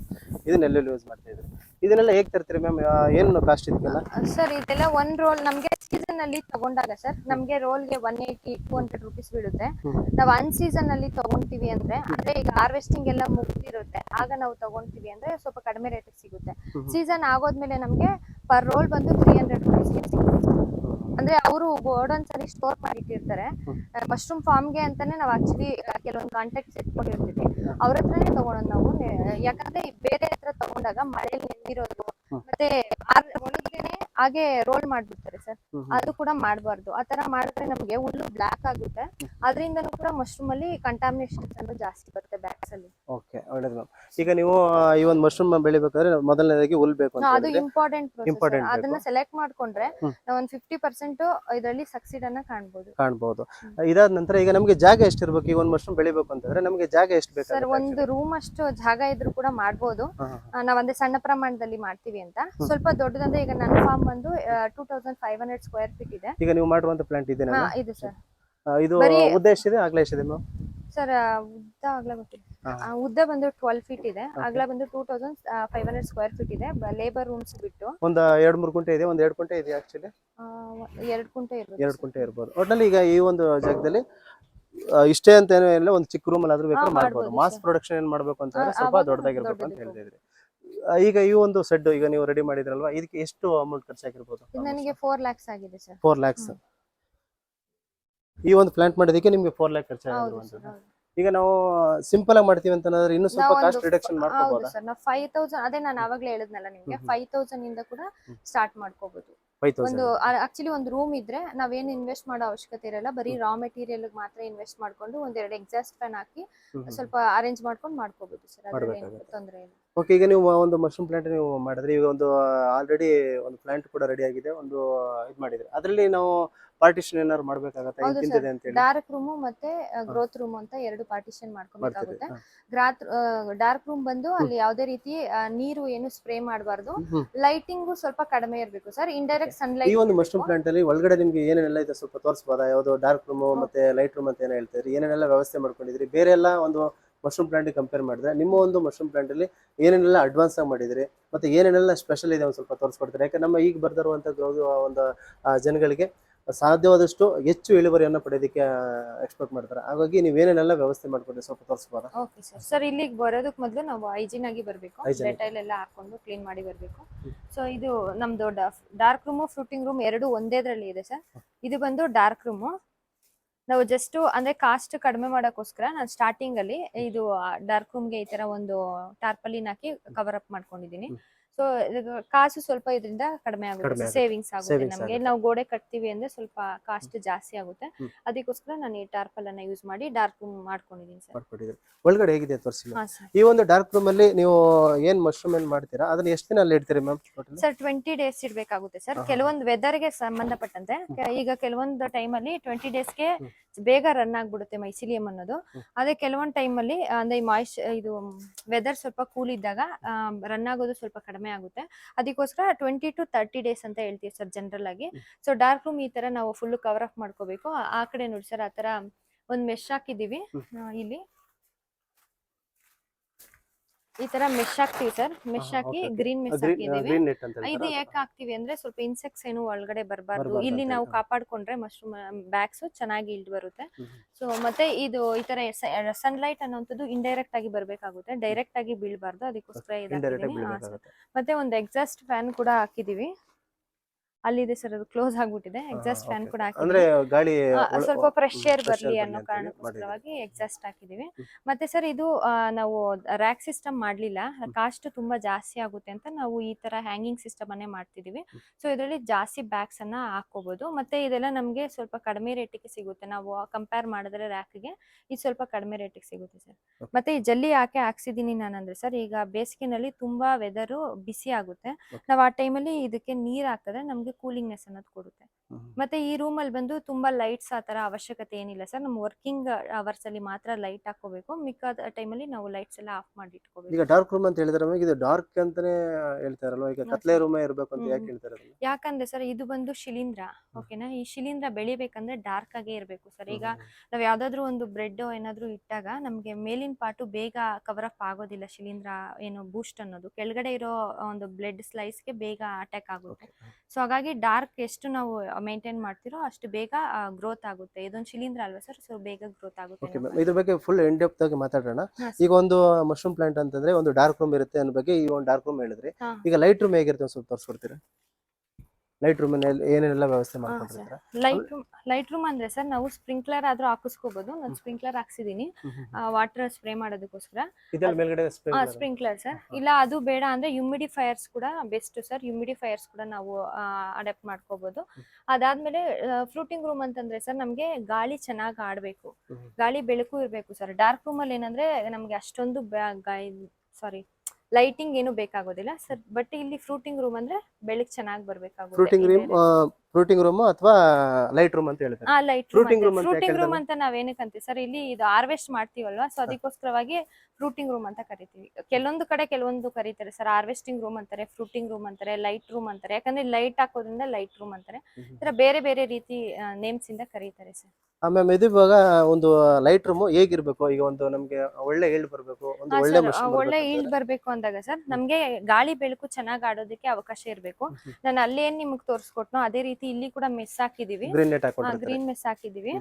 Speaker 1: ಇದನ್ನೆಲ್ಲ ಯೂಸ್ ಮಾಡ್ತಾ ಇದ್ರಿ. ಇದನ್ನೆಲ್ಲ ಹೇಗ್ ತರ್ತೀರಿ ಮ್ಯಾಮ್ ಏನು ಕಾಸ್ಟ್ ಇದಕ್ಕೆಲ್ಲ
Speaker 2: ಸರ್ ಇದೆಲ್ಲ ಒನ್ ರೋಲ್ ನಮ್ಗೆ ಸೀಸನ್ ಅಲ್ಲಿ ತಗೊಂಡಾಗ ಸರ್ ನಮ್ಗೆ ರೋಲ್ಗೆ one eighty two hundred rupees ಬೀಳುತ್ತೆ. ನಾವ್ ಅನ್ ಸೀಸನ್ ಅಲ್ಲಿ ತಗೊಂತೀವಿ ಅಂದ್ರೆ ಅಂದ್ರೆ ಈಗ ಹಾರ್ವೆಸ್ಟಿಂಗ್ ಎಲ್ಲ ಮುಗ್ದಿರುತ್ತೆ. ಆಗ ನಾವು ತಗೊಂತೀವಿ ಅಂದ್ರೆ ಸ್ವಲ್ಪ ಕಡಿಮೆ ರೇಟ್ ಸಿಗುತ್ತೆ. ಸೀಸನ್ ಆಗೋದ್ಮೇಲೆ ನಮ್ಗೆ ಪರ್ ರೋಲ್ ಬಂದು ತ್ರೀ ಹಂಡ್ರೆಡ್ ರುಪೀಸ್ ಸಿಗುತ್ತೆ. ಅಂದ್ರೆ ಅವರು ಗೋಡನ್ ಸರಿ ಸ್ಟೋರ್ ಮಾಡಿಟ್ಟಿರ್ತಾರೆ. ಮಶ್ರೂಮ್ ಫಾರ್ಮ್ಗೆ ಅಂತಾನೆ ನಾವು ಆಕ್ಚುಲಿ ಕೆಲವೊಂದು ಕಾಂಟ್ಯಾಕ್ಟ್ಸ್ ಇಟ್ಕೊಂಡಿರ್ತೀವಿ. ಅವ್ರ ಹತ್ರನೇ ತಗೊಳೋದು ನಾವು. ಯಾಕಂದ್ರೆ ಬೇರೆ ಹತ್ರ ತಗೊಂಡಾಗ ಮಳೆಯಲ್ಲಿ ನೆನೆದಿರೋದು ಮತ್ತೆ ಆ- ಹಾಗೆ ರೋಲ್ ಮಾಡ್ಬಿಡ್ತಾರೆ ಸರ್. ಅದು ಕೂಡ ಮಾಡಬಾರ್ದು. ಆ ತರ ಮಾಡಿದ್ರೆ ನಮ್ಗೆ ಹುಲ್ಲು ಬ್ಲಾಕ್ ಆಗುತ್ತೆ. ಅದರಿಂದನೂ ಕೂಡ ಮಶ್ರೂಮ್ ಅಲ್ಲಿ ಕಂಟಾಮಿನೇಷನ್ ಜಾಸ್ತಿ ಬರುತ್ತೆ ಬ್ಯಾಕ್ಸ್ ಅಲ್ಲಿ
Speaker 1: ಓಕೆ ಒಳ್ಳೇದು. ಈಗ ನೀವು ಈ ಒಂದು ಮಶ್ರೂಮ್ ಬೆಳಿಬೇಕಾದ್ರೆ ಮೊದಲನೇದಾಗಿ ಹುಲ್ ಬೇಕು
Speaker 2: ಅದು ಇಂಪಾರ್ಟೆಂಟ್
Speaker 1: Important
Speaker 2: ಅದನ್ನ ಸೆಲೆಕ್ಟ್ ಮಾಡ್ಕೊಂಡ್ರೆ
Speaker 1: ಹ್ಮ್.
Speaker 2: ನಾವು ಒಂದ್ ಫಿಫ್ಟಿ ಪರ್ಸೆಂಟ್ ಇದರಲ್ಲಿ ಸಕ್ಸೀಡ್ ಅನ್ನ ಕಾಣಬಹುದು
Speaker 1: ಕಾಣಬಹುದು ಇದಾದ ನಂತರ ಈಗ ನಮಗೆ ಜಾಗ ಎಷ್ಟಿರ್ಬೇಕು? ಈ ಒಂದು ಮಶ್ರೂಮ್ ಬೆಳಿಬೇಕು ಅಂತಂದ್ರೆ ನಮಗೆ ಜಾಗ ಎಷ್ಟು
Speaker 2: ಸರ್
Speaker 1: ಬೇಕಾಗುತ್ತೆ
Speaker 2: ಒಂದು ರೂಮ್ ಅಷ್ಟು ಜಾಗ ಇದ್ರೂ ಕೂಡ ಮಾಡಬಹುದು ನಾವಂದ್ರೆ ಸಣ್ಣ ಪ್ರಮಾಣದಲ್ಲಿ ಮಾಡ್ತೀವಿ ಅಂತ. ಸ್ವಲ್ಪ ದೊಡ್ಡದಂದ್ರೆ ಈಗ ನನ್ನ ಫಾರ್ಮ್ ಬಂದು two thousand five hundred square feet ಇದೆ.
Speaker 1: ಈಗ ನೀವು ಮಾಡುವಂತ ಪ್ಲಾಂಟ್ ಇದೆ
Speaker 2: ಇದು ಸರ್
Speaker 1: ಇದು
Speaker 2: ಉದ್ದೇಶ
Speaker 1: ಇದೆ ಆಗ್ಲೇಶ್ ಇದೆ ಎಷ್ಟಿದೆ ಮ್ಯಾಮ್?
Speaker 2: ಸರ್ ಉದ್ದ ಆಗ್ಲೇ ಗೊತ್ತಿಲ್ಲ. ಉದ್ದ ಬಂದು ಟ್ವೆಲ್ ಫೀಟ್ ಇದೆ. ಅಗಲ ಬಂದು two thousand five hundred square feet ಇದೆ. ಲೇಬರ್ ರೂಮ್ಸ್ ಬಿಟ್ಟು.
Speaker 1: ಒಂದು ಎರಡ್ ಮೂರು ಗುಂಟೆ ಇದೆ. ಒಂದ್ ಎರಡ್ ಗುಂಟೆ ಇದೆ ಆಕ್ಚುಲಿ
Speaker 2: ಎರಡ್ ಗುಂಟೆ ಇರ್ಬೋದು
Speaker 1: ಎರಡು ಗುಂಟೆ ಇರ್ಬೋದು. ಒಟ್ನಲ್ಲಿ ಈಗ ಈ ಒಂದು ಜಾಗದಲ್ಲಿ ಇಷ್ಟೇ ಅಂತ ಏನೋ ಇಲ್ಲ. ಒಂದು ಚಿಕ್ಕ ರೂಮ್ ಅಲ್ಲಿ ಆದ್ರೂ ಬೇಕಾದ್ರೆ ಮಾಡ್ಬೋದು. ಮಾಸ್ ಪ್ರೊಡಕ್ಷನ್ ಏನ್ ಮಾಡ್ಬೇಕು ಅಂತಂದ್ರೆ
Speaker 2: ಆ,
Speaker 1: ಸ್ವಲ್ಪ ದೊಡ್ಡದಾಗಿರ್ಬೇಕು ಅಂತ
Speaker 2: ಹೇಳ್ತಾ
Speaker 1: ಹೇಳಿದ್ರಿ ಈಗ ಈ ಒಂದು ಸೆಡ್ ಈಗ ನೀವು ರೆಡಿ ಮಾಡಿದ್ರಲ್ವಾ? ಇದಕ್ಕೆ ಎಷ್ಟು ಅಮೌಂಟ್ ಖರ್ಚಾಗಿರ್ಬೋದು
Speaker 2: ನನಗೆ ಫೋರ್ ಲ್ಯಾಕ್ಸ್ ಆಗಿದೆ ಸರ್
Speaker 1: ಫೋರ್ ಲ್ಯಾಕ್ಸ್ ಈ ಒಂದು ಪ್ಲಾಂಟ್ ಮಾಡೋದಕ್ಕೆ ನಿಮ್ಗೆ ಫೋರ್ ಲ್ಯಾಕ್ ಖರ್ಚಾಗಿರುವಂತದ್ದು ಈಗ ನಾವು ಸಿಂಪಲ್ ಆಗಿ ಮಾಡ್ತೀವಿ ಅಂತಂದ್ರೆ ಇನ್ನು ಸ್ವಲ್ಪ ಕಾಸ್ಟ್ ರಿಡಕ್ಷನ್
Speaker 2: ಹೌದು
Speaker 1: ಮಾಡ್ಕೋಬಹುದಾ
Speaker 2: ಸರ್ ನಾವು ಫೈವ್ ತೌಸಂಡ್ ಅದೇ ನಾನು ಆವಾಗಲೇ ಹೇಳಿದ್ನಲ್ಲ ನಿಮ್ಗೆ. ಫೈವ್ ತೌಸಂಡ್ ಇಂದ ಕೂಡ ಸ್ಟಾರ್ಟ್ ಮಾಡ್ಕೋಬಹುದು ಒಂದು ಆಕ್ಚುಲಿ ಒಂದು ರೂಮ್ ಇದ್ರೆ ನಾವೇನ್ ಇನ್ವೆಸ್ಟ್ ಮಾಡೋ ಅವಶ್ಯಕತೆ ಇರಲ್ಲ ಬರೀ ರಾ ಮೆಟೀರಿಯಲ್ ಮಾತ್ರ ಇನ್ವೆಸ್ಟ್ ಮಾಡ್ಕೊಂಡು ಒಂದೆರಡು ಎಕ್ಸಾಸ್ಟ್ ಫ್ಯಾನ್ ಹಾಕಿ ಸ್ವಲ್ಪ ಅರೇಂಜ್ ಮಾಡ್ಕೊಂಡು ಮಾಡ್ಕೋಬಹುದು ಸರ್ ಅದ್ರಲ್ಲಿ ತೊಂದರೆ ಇಲ್ಲ.
Speaker 1: ಓಕೆ ಈಗ ನೀವು ಒಂದು ಮಶ್ರೂಮ್ ಪ್ಲಾಂಟ್ ನೀವು ಮಾಡಿದ್ರೆ. ಈಗ ಒಂದು ಆಲ್ರೆಡಿ ಒಂದು ಪ್ಲಾಂಟ್ ಕೂಡ ರೆಡಿ ಆಗಿದೆ. ಒಂದು ಇದು ಮಾಡಿದ್ರೆ. ಅದರಲ್ಲಿ ನಾವು ಪಾರ್ಟಿಷನ್ ಏನಾದ್ರು ಮಾಡ್ಬೇಕಾಗತ್ತೆ?
Speaker 2: ಹೌದು
Speaker 1: ಇಂತಿಂತಿದೆ
Speaker 2: ಡಾರ್ಕ್ ರೂಮ್ ಮತ್ತೆ ಗ್ರೋತ್ ರೂಮ್ ಅಂತ ಎರಡು ಪಾರ್ಟಿಷನ್ ಮಾಡ್ಕೊಬೇಕಾಗುತ್ತೆ. ಗ್ರಾತ್ ಡಾರ್ಕ್ ರೂಮ್ ಬಂದು ಅಲ್ಲಿ ಯಾವುದೇ ರೀತಿ ಆ, ನೀರು ಏನು ಸ್ಪ್ರೇ ಮಾಡಬಾರ್ದು.
Speaker 1: ಲೈಟಿಂಗ್
Speaker 2: ಲೈಟಿಂಗು ಸ್ವಲ್ಪ ಕಡಿಮೆ ಇರಬೇಕು ಸರ್. ಇಂಡೈರೆಕ್ಟ್
Speaker 1: ಈ
Speaker 2: ಸನ್ಲೈಟ್
Speaker 1: ಒಂದು ಮಶ್ರೂಮ್ ಪ್ಲಾಂಟ್ ಅಲ್ಲಿ ಒಳಗಡೆ ನಿಮ್ಗೆ ಏನೇನೆಲ್ಲ ಇದೆ ಸ್ವಲ್ಪ ತೋರಿಸಬಹುದಾ ಯಾವ್ದು ಡಾರ್ಕ್ ರೂಮ್ ಮತ್ತೆ ಲೈಟ್ ರೂಮ್ ಅಂತ ಏನೋ ಹೇಳ್ತೀರಿ ಏನೇನೆಲ್ಲ ವ್ಯವಸ್ಥೆ ಮಾಡ್ಕೊಂಡಿದ್ರಿ? ಬೇರೆ ಎಲ್ಲ ಒಂದು ಮಶ್ರೂಮ್ ಪ್ಲಾಂಟ್ ಕಂಪೇರ್ ಮಾಡಿದ್ರೆ ನಿಮ್ಮ ಒಂದು ಮಶ್ರೂಮ್ ಪ್ಲಾಂಟ್ ಅಲ್ಲಿ ಏನೇನೆಲ್ಲ ಅಡ್ವಾನ್ಸ್ ಆಗಿ ಮಾಡಿದ್ರಿ ಮತ್ತೆ ಏನೇನೆಲ್ಲ ಸ್ಪೆಷಲ್ ಇದೆ ಒಂದು ಸ್ವಲ್ಪ ತೋರಿಸ್ಕೊಡ್ತಾರೆ? ಯಾಕೆ ನಮ್ಮ ಈಗ ಬರ್ದಿರುವಂತ ಒಂದು ಜನಗಳಿಗೆ ಸಾಧ್ಯವಾದಷ್ಟು ಹೆಚ್ಚು ಇಳುವರಿಯನ್ನು ಪಡೆಯೋದಕ್ಕೆ ಎಕ್ಸ್ಪೆಕ್ಟ್ ಮಾಡ್ತಾರೆ. ಹಾಗಾಗಿ ನೀವು ಏನೇನೆಲ್ಲ ವ್ಯವಸ್ಥೆ ಮಾಡ್ಕೊಂಡ್ರೆ ಸ್ವಲ್ಪ ತೋರಿಸ್ಬೋದ?
Speaker 2: ಓಕೆ ಸರ್ ಸರ್ ಇಲ್ಲಿಗೆ ಬರೋದಕ್ಕೆ ಮೊದಲು ನಾವು ಹೈಜಿನ್ ಆಗಿ ಬರಬೇಕು. ಡೆಟೈಲ್ ಎಲ್ಲ ಹಾಕೊಂಡು ಕ್ಲೀನ್ ಮಾಡಿ ಬರಬೇಕು. ಸೊ ಇದು ನಮ್ದು ಡಾರ್ಕ್ ರೂಮು ಫ್ರೂಟಿಂಗ್ ರೂಮ್ ಎರಡು ಒಂದೇದ್ರಲ್ಲಿ ಇದೆ ಸರ್ ಇದು ಬಂದು ಡಾರ್ಕ್ ರೂಮು ನಾವು ಜಸ್ಟ್ ಅಂದ್ರೆ ಕಾಸ್ಟ್ ಕಡಿಮೆ ಮಾಡೋಕ್ಕೋಸ್ಕರ ನಾನು ಸ್ಟಾರ್ಟಿಂಗ್ ಅಲ್ಲಿ ಇದು ಡಾರ್ಕ್ ರೂಮ್ಗೆ ಈ ತರ ಒಂದು ಟಾರ್ಪಲಿನ್ ಹಾಕಿ ಕವರ್ ಅಪ್ ಮಾಡ್ಕೊಂಡಿದ್ದೀನಿ
Speaker 1: ಹ್ಮ್.
Speaker 2: ಸೊ ಕಾಸು ಸ್ವಲ್ಪ ಇದರಿಂದ ಕಡಿಮೆ ಆಗುತ್ತೆ. ಸೇವಿಂಗ್ಸ್ ಆಗುತ್ತೆ. ನಮಗೆ. ನಾವು ಗೋಡೆ ಕಟ್ತೀವಿ ಅಂದ್ರೆ ಸ್ವಲ್ಪ ಕಾಸ್ಟ್ ಜಾಸ್ತಿ ಆಗುತ್ತೆ. ಅದಕ್ಕೋಸ್ಕರ ನಾನು ಈ ಟಾರ್ಪಲ್ ಅನ್ನ ಯೂಸ್ ಮಾಡಿ ಡಾರ್ಕ್ ರೂಮ್ ಮಾಡ್ಕೊಂಡಿದ್ದೀನಿ ಸರ್.
Speaker 1: ಒಳಗಡೆ ಹೇಗಿದೆ ತೋರಿಸಿ ಈ ಒಂದು ಡಾರ್ಕ್ ರೂಮ್ ಅಲ್ಲಿ ನೀವು ಏನ್ ಮಶ್ರೂಮ್ ಏನ್ ಮಾಡ್ತೀರಾ? ಅದನ್ನ ಎಷ್ಟು ದಿನ ಅಲ್ಲಿ ಇಡ್ತೀರಿ ಮ್ಯಾಮ್
Speaker 2: ಸರ್ ಟ್ವೆಂಟಿ ಡೇಸ್ ಇಡಬೇಕಾಗುತ್ತೆ ಸರ್.
Speaker 1: ಕೆಲವೊಂದು
Speaker 2: ಕೆಲವೊಂದು ವೆದರ್ಗೆ ಸಂಬಂಧಪಟ್ಟಂತೆ ಈಗ ಕೆಲವೊಂದು ಟೈಮ್ ಅಲ್ಲಿ ಟ್ವೆಂಟಿ ಡೇಸ್ಗೆ ಬೇಗ ರನ್ ಆಗ್ಬಿಡುತ್ತೆ ಮೈಸಿಲಿಯಂ ಅನ್ನೋದು. ಅದೇ ಕೆಲವೊಂದು ಟೈಮಲ್ಲಿ ಅಂದ್ರೆ ಮಾಯ್ಶ್ ಇದು ವೆದರ್ ಸ್ವಲ್ಪ ಕೂಲ್ ಇದ್ದಾಗ ರನ್ ಆಗೋದು ಸ್ವಲ್ಪ ಕಡಿಮೆ ಆಗುತ್ತೆ. ಅದಕ್ಕೋಸ್ಕರ ಟ್ವೆಂಟಿ ಟು ತರ್ಟಿ ಡೇಸ್ ಅಂತ ಹೇಳ್ತೀವಿ ಸರ್ ಜನರಲ್ ಆಗಿ. ಸೊ ಡಾರ್ಕ್ ರೂಮ್ ಈ ತರ ನಾವು ಫುಲ್ ಕವರ್ ಅಪ್ ಮಾಡ್ಕೋಬೇಕು. ಆ- ಆ ಕಡೆ ನೋಡಿ ಸರ್ ಆ ತರ ಒಂದ್ ಮೆಶ್ ಹಾಕಿದೀವಿ ಇಲ್ಲಿ. ಈ ತರ ಮೆಶ್ ಹಾಕ್ತಿವಿ ಸರ್ ಮೆಶ್ ಹಾಕಿ. ಗ್ರೀನ್ ಮೆಶ್ ಹಾಕಿದೀವಿ ಇದು ಯಾಕೆ ಹಾಕ್ತಿವಿ ಅಂದ್ರೆ ಸ್ವಲ್ಪ ಇನ್ಸೆಕ್ಟ್ಸ್ ಏನು ಒಳಗಡೆ ಬರಬಾರ್ದು. ಇಲ್ಲಿ ನಾವು ಕಾಪಾಡ್ಕೊಂಡ್ರೆ ಮಶ್ರೂಮ್ ಬ್ಯಾಗ್ಸ್ ಚೆನ್ನಾಗಿ ಇಲ್ಡ್ ಬರುತ್ತೆ. ಸೊ ಮತ್ತೆ ಇದು ಈ ತರ ಸನ್ಲೈಟ್ ಅನ್ನೋಂಥದ್ದು ಇಂಡೈರೆಕ್ಟ್ ಆಗಿ ಬರ್ಬೇಕಾಗುತ್ತೆ. ಡೈರೆಕ್ಟ್ ಆಗಿ ಬೀಳ್ಬಾರ್ದು. ಅದಕ್ಕೋಸ್ಕರ ಮತ್ತೆ ಒಂದು ಎಕ್ಸಾಸ್ಟ್ ಫ್ಯಾನ್ ಕೂಡ ಹಾಕಿದೀವಿ ಅಲ್ಲಿದೆ ಸರ್ ಅದು ಕ್ಲೋಸ್ ಆಗ್ಬಿಟ್ಟಿದೆ. Exhaust fan. ಕೂಡ
Speaker 1: ಅಂದ್ರೆ ಗಾಳಿ
Speaker 2: ಸ್ವಲ್ಪ ಫ್ರೆಶ್ ಏರ್ ಬರ್ಲಿ ಅನ್ನೋ ಕಾರಣಕ್ಕೋಸ್ಕರವಾಗಿ ಎಕ್ಸಾಸ್ಟ್ ಹಾಕಿದೀವಿ ಮತ್ತೆ ಸರ್ ಇದು ನಾವು ರ್ಯಾಕ್ ಸಿಸ್ಟಮ್ ಮಾಡ್ಲಿಲ್ಲ. ಕಾಸ್ಟ್ ತುಂಬಾ ಜಾಸ್ತಿ ಆಗುತ್ತೆ ಅಂತ ನಾವು ಈ ತರ ಹ್ಯಾಂಗಿಂಗ್ ಸಿಸ್ಟಮ್ ಅನ್ನೇ ಮಾಡ್ತಿದೀವಿ ಸೊ ಇದರಲ್ಲಿ ಜಾಸ್ತಿ ಬ್ಯಾಗ್ಸ್ ಅನ್ನ ಹಾಕೋಬಹುದು ಮತ್ತೆ ಇದೆಲ್ಲ ನಮ್ಗೆ ಸ್ವಲ್ಪ ಕಡಿಮೆ ರೇಟಿಗೆ ಸಿಗುತ್ತೆ. ನಾವು ಕಂಪೇರ್ ಮಾಡಿದ್ರೆ ರ್ಯಾಕ್ಗೆ ಇದು ಸ್ವಲ್ಪ ಕಡಿಮೆ ರೇಟಿಗೆ ಸಿಗುತ್ತೆ ಸರ್. ಮತ್ತೆ ಈ ಜಲ್ಲಿ ಯಾಕೆ ಹಾಕ್ಸಿದೀನಿ ನಾನಂದ್ರೆ ಸರ್ ಈಗ ಬೇಸಿಗೆನಲ್ಲಿ ತುಂಬಾ ವೆದರ್ ಬಿಸಿ ಆಗುತ್ತೆ. ನಾವು ಆ ಟೈಮಲ್ಲಿ ಇದಕ್ಕೆ ನೀರ್ ಹಾಕಿದ್ರೆ ನಮ್ಗೆ ಕೂಲಿಂಗ್ನೆಸ್ ಅನ್ನೋದು ಕೊಡುತ್ತೆ. ಮತ್ತೆ ಈ ರೂಮ್ ಅಲ್ಲಿ ಬಂದು ತುಂಬಾ ಲೈಟ್ಸ್ ಆ ತರ ಅವಶ್ಯಕತೆ ಏನಿಲ್ಲ ಸರ್. ನಮ್ಮ ವರ್ಕಿಂಗ್ ಅವರ್ಸ್ ಅಲ್ಲಿ ಮಾತ್ರ ಲೈಟ್ ಹಾಕೋಬೇಕು ಮಿಕ್ಕಾದ ಅಲ್ಲಿ ನಾವು ಲೈಟ್ಸ್ ಎಲ್ಲ ಆಫ್ ಮಾಡಿ ಇಟ್ಕೋಬೇಕು.
Speaker 1: ಈಗ ಡಾರ್ಕ್ ರೂಮ್ ಅಂತ ಹೇಳಿದ್ರೆ ನಮಗೆ ಇದು ಡಾರ್ಕ್ ಅಂತಾನೆ ಹೇಳ್ತಾರಲ್ವಾ ಈಗ ಕತ್ಲೆ ರೂಮ್ ಇರಬೇಕು ಅಂತ ಯಾಕೆ ಹೇಳ್ತಾರೆ
Speaker 2: ಯಾಕಂದ್ರೆ ಸರ್ ಇದು ಬಂದು ಶಿಲೀಂಧ್ರ ಓಕೆನಾ ಈ ಶಿಲೀಂಧ್ರ ಬೆಳಿಬೇಕಂದ್ರೆ ಡಾರ್ಕ್ ಆಗೇ ಇರಬೇಕು ಸರ್. ಈಗ ನಾವು ಯಾವ್ದಾದ್ರು ಒಂದು ಬ್ರೆಡ್ ಏನಾದ್ರು ಇಟ್ಟಾಗ ನಮ್ಗೆ ಮೇಲಿನ ಪಾರ್ಟು ಬೇಗ ಕವರ್ ಅಪ್ ಆಗೋದಿಲ್ಲ ಶಿಲೀಂಧ್ರ ಏನು ಬೂಸ್ಟ್ ಅನ್ನೋದು. ಕೆಳಗಡೆ ಇರೋ ಒಂದು ಬ್ಲಡ್ ಸ್ಲೈಸ್ಗೆ ಬೇಗ ಅಟ್ಯಾಕ್ ಆಗುತ್ತೆ. ಸೊ ಹಾಗಾಗಿ ಡಾರ್ಕ್ ಎಷ್ಟು ನಾವು ಮೇಂಟೈನ್ ಮಾಡ್ತಿರೋ ಅಷ್ಟು ಬೇಗ ಗ್ರೋತ್ ಆಗುತ್ತೆ. ಇದೊಂದು ಶಿಲೀಂಧ್ರ ಅಲ್ವಾ ಸರ್ ಸೊ ಬೇಗ ಗ್ರೋತ್ ಆಗುತ್ತೆ
Speaker 1: ಓಕೆ
Speaker 2: ಅನ್ನೋ
Speaker 1: ಮ್ಯಾಮ್ ಇದ್ರ ಬಗ್ಗೆ ಫುಲ್ ಇನ್ ಡೆಪ್ತ್ ಆಗಿ ಮಾತಾಡೋಣ ಈಗ ಒಂದು ಮಶ್ರೂಮ್ ಪ್ಲಾಂಟ್ ಅಂತಂದ್ರೆ ಒಂದು ಡಾರ್ಕ್ ರೂಮ್ ಇರುತ್ತೆ ಅನ್ನೋ ಬಗ್ಗೆ ಈ ಒಂದು ಡಾರ್ಕ್ ರೂಮ್ ಹೇಳಿದ್ರೆ. ಈಗ ಲೈಟ್ ರೂಮ್ ಹೇಗಿರುತ್ತೆ ಸ್ವಲ್ಪ ತೋರಿಸ್ಕೊಡ್ತೀರಾ? ಲೈಟ್ ರೂಮ್ ಏನೇನೆಲ್ಲ ವ್ಯವಸ್ಥೆ ಮಾಡ್ಕೊಂಡಿರ್ತಾರೆ?
Speaker 2: ಲೈಟ್ ರೂಮ್ ಲೈಟ್ ರೂಮ್ ಅಂದ್ರೆ ಸರ್ ನಾವು ಸ್ಪ್ರಿಂಕ್ಲರ್ ಆದ್ರೂ ಹಾಕಿಸ್ಕೋಬಹುದು ನಾನು ಸ್ಪ್ರಿಂಕ್ಲರ್ ಹಾಕ್ಸಿದೀನಿ. ವಾಟರ್ ಸ್ಪ್ರೇ ಮಾಡೋದಕ್ಕೋಸ್ಕರ. Sprinkler sir. ಇಲ್ಲ ಅದು ಬೇಡ ಅಂದ್ರೆ ಹ್ಯೂಮಿಡಿಫೈಯರ್ಸ್ ಕೂಡ ಬೆಸ್ಟ್ ಸರ್. ಹ್ಯೂಮಿಡಿಫೈಯರ್ಸ್ ಕೂಡ ನಾವು ಅಡಾಪ್ಟ್ ಮಾಡ್ಕೋಬಹುದು ಅದಾದ್ಮೇಲೆ ಫ್ರೂಟಿಂಗ್ ರೂಮ್ ಅಂತಂದ್ರೆ ಸರ್ ನಮ್ಗೆ ಗಾಳಿ ಚೆನ್ನಾಗಿ ಆಡ್ಬೇಕು. ಗಾಳಿ ಬೆಳಕು ಇರಬೇಕು ಸರ್. ಡಾರ್ಕ್ ರೂಮ್ ಅಲ್ಲಿ ಏನಂದ್ರೆ ನಮ್ಗೆ ಅಷ್ಟೊಂದು ಸಾರಿ ಲೈಟಿಂಗ್ ಏನು ಬೇಕಾಗೋದಿಲ್ಲ ಸರ್ ಬಟ್ ಇಲ್ಲಿ ಫ್ರೂಟಿಂಗ್ ರೂಮ್ ಅಂದ್ರೆ ಬೆಳಕ್ ಚೆನ್ನಾಗಿ ಬರ್ಬೇಕಾಗುತ್ತೆ
Speaker 1: ಫ್ರೂಟಿಂಗ್ ರೂಮ್ ಫ್ರೂಟಿಂಗ್ ರೂಮ್ ಅಥವಾ ಲೈಟ್ ರೂಮ್ ಅಂತ ಹೇಳ್ತಾರೆ.
Speaker 2: Fruiting room? ಅಂತ. ನಾವೇನಕ್ಕೆ ಅಂತೀವಿ ಸರ್? ಇಲ್ಲಿ ಇದು ಹಾರ್ವೆಸ್ಟ್ ಮಾಡ್ತೀವಲ್ವಾ? ಸೊ ಅದಕ್ಕೋಸ್ಕರವಾಗಿ ಫ್ರೂಟಿಂಗ್ ರೂಮ್ ಅಂತ ಕರಿತೀವಿ. ಕೆಲವೊಂದು ಕಡೆ ಕೆಲವೊಂದು ಕರೀತಾರೆ ಸರ್. ಹಾರ್ವೆಸ್ಟಿಂಗ್ ರೂಮ್ ಅಂತಾರೆ ಫ್ರೂಟಿಂಗ್ ರೂಮ್ ಅಂತಾರೆ ಲೈಟ್ ರೂಮ್ ಅಂತಾರೆ. ಯಾಕಂದ್ರೆ ಲೈಟ್ ಹಾಕೋದ್ರಿಂದ ಲೈಟ್ ರೂಮ್ ಅಂತಾರೆ. ತರ ಬೇರೆ ಬೇರೆ ರೀತಿ ನೇಮ್ಸ್ ಇಂದ ಕರೀತಾರೆ ಸರ್.
Speaker 1: ಆಮೇಲೆ ಇದು ಇವಾಗ ಒಂದು ಲೈಟ್ ರೂಮ್ ಹೇಗಿರ್ಬೇಕು? ಈಗ ಒಂದು ನಮ್ಗೆ ಒಳ್ಳೆ ಏಳ್ ಬರ್ಬೇಕು ಒಂದು ಒಳ್ಳೆ
Speaker 2: ಒಳ್ಳೆ ಈಲ್ಡ್ ಬರ್ಬೇಕು ಅಂದಾಗ ಸರ್ ನಮ್ಗೆ ಗಾಳಿ ಬೆಳಕು ಚೆನ್ನಾಗಿ ಆಡೋದಕ್ಕೆ ಅವಕಾಶ ಇರಬೇಕು. ನಾನು ಅಲ್ಲಿ ಏನ್ ನಿಮ್ಗೆ ತೋರಿಸ್ಕೊಟ್ನೋ ಅದೇ ರೀತಿ ಇಲ್ಲಿ ಕೂಡ ಮೆಸ್ ಹಾಕಿದೀವಿ.
Speaker 1: ಗ್ರೀನ್ ನೆಟ್ ಹಾಕೊಂಡಿರ್ತಾರೆ
Speaker 2: ಗ್ರೀನ್ ಮೆಸ್ ಹಾಕಿದೀವಿ.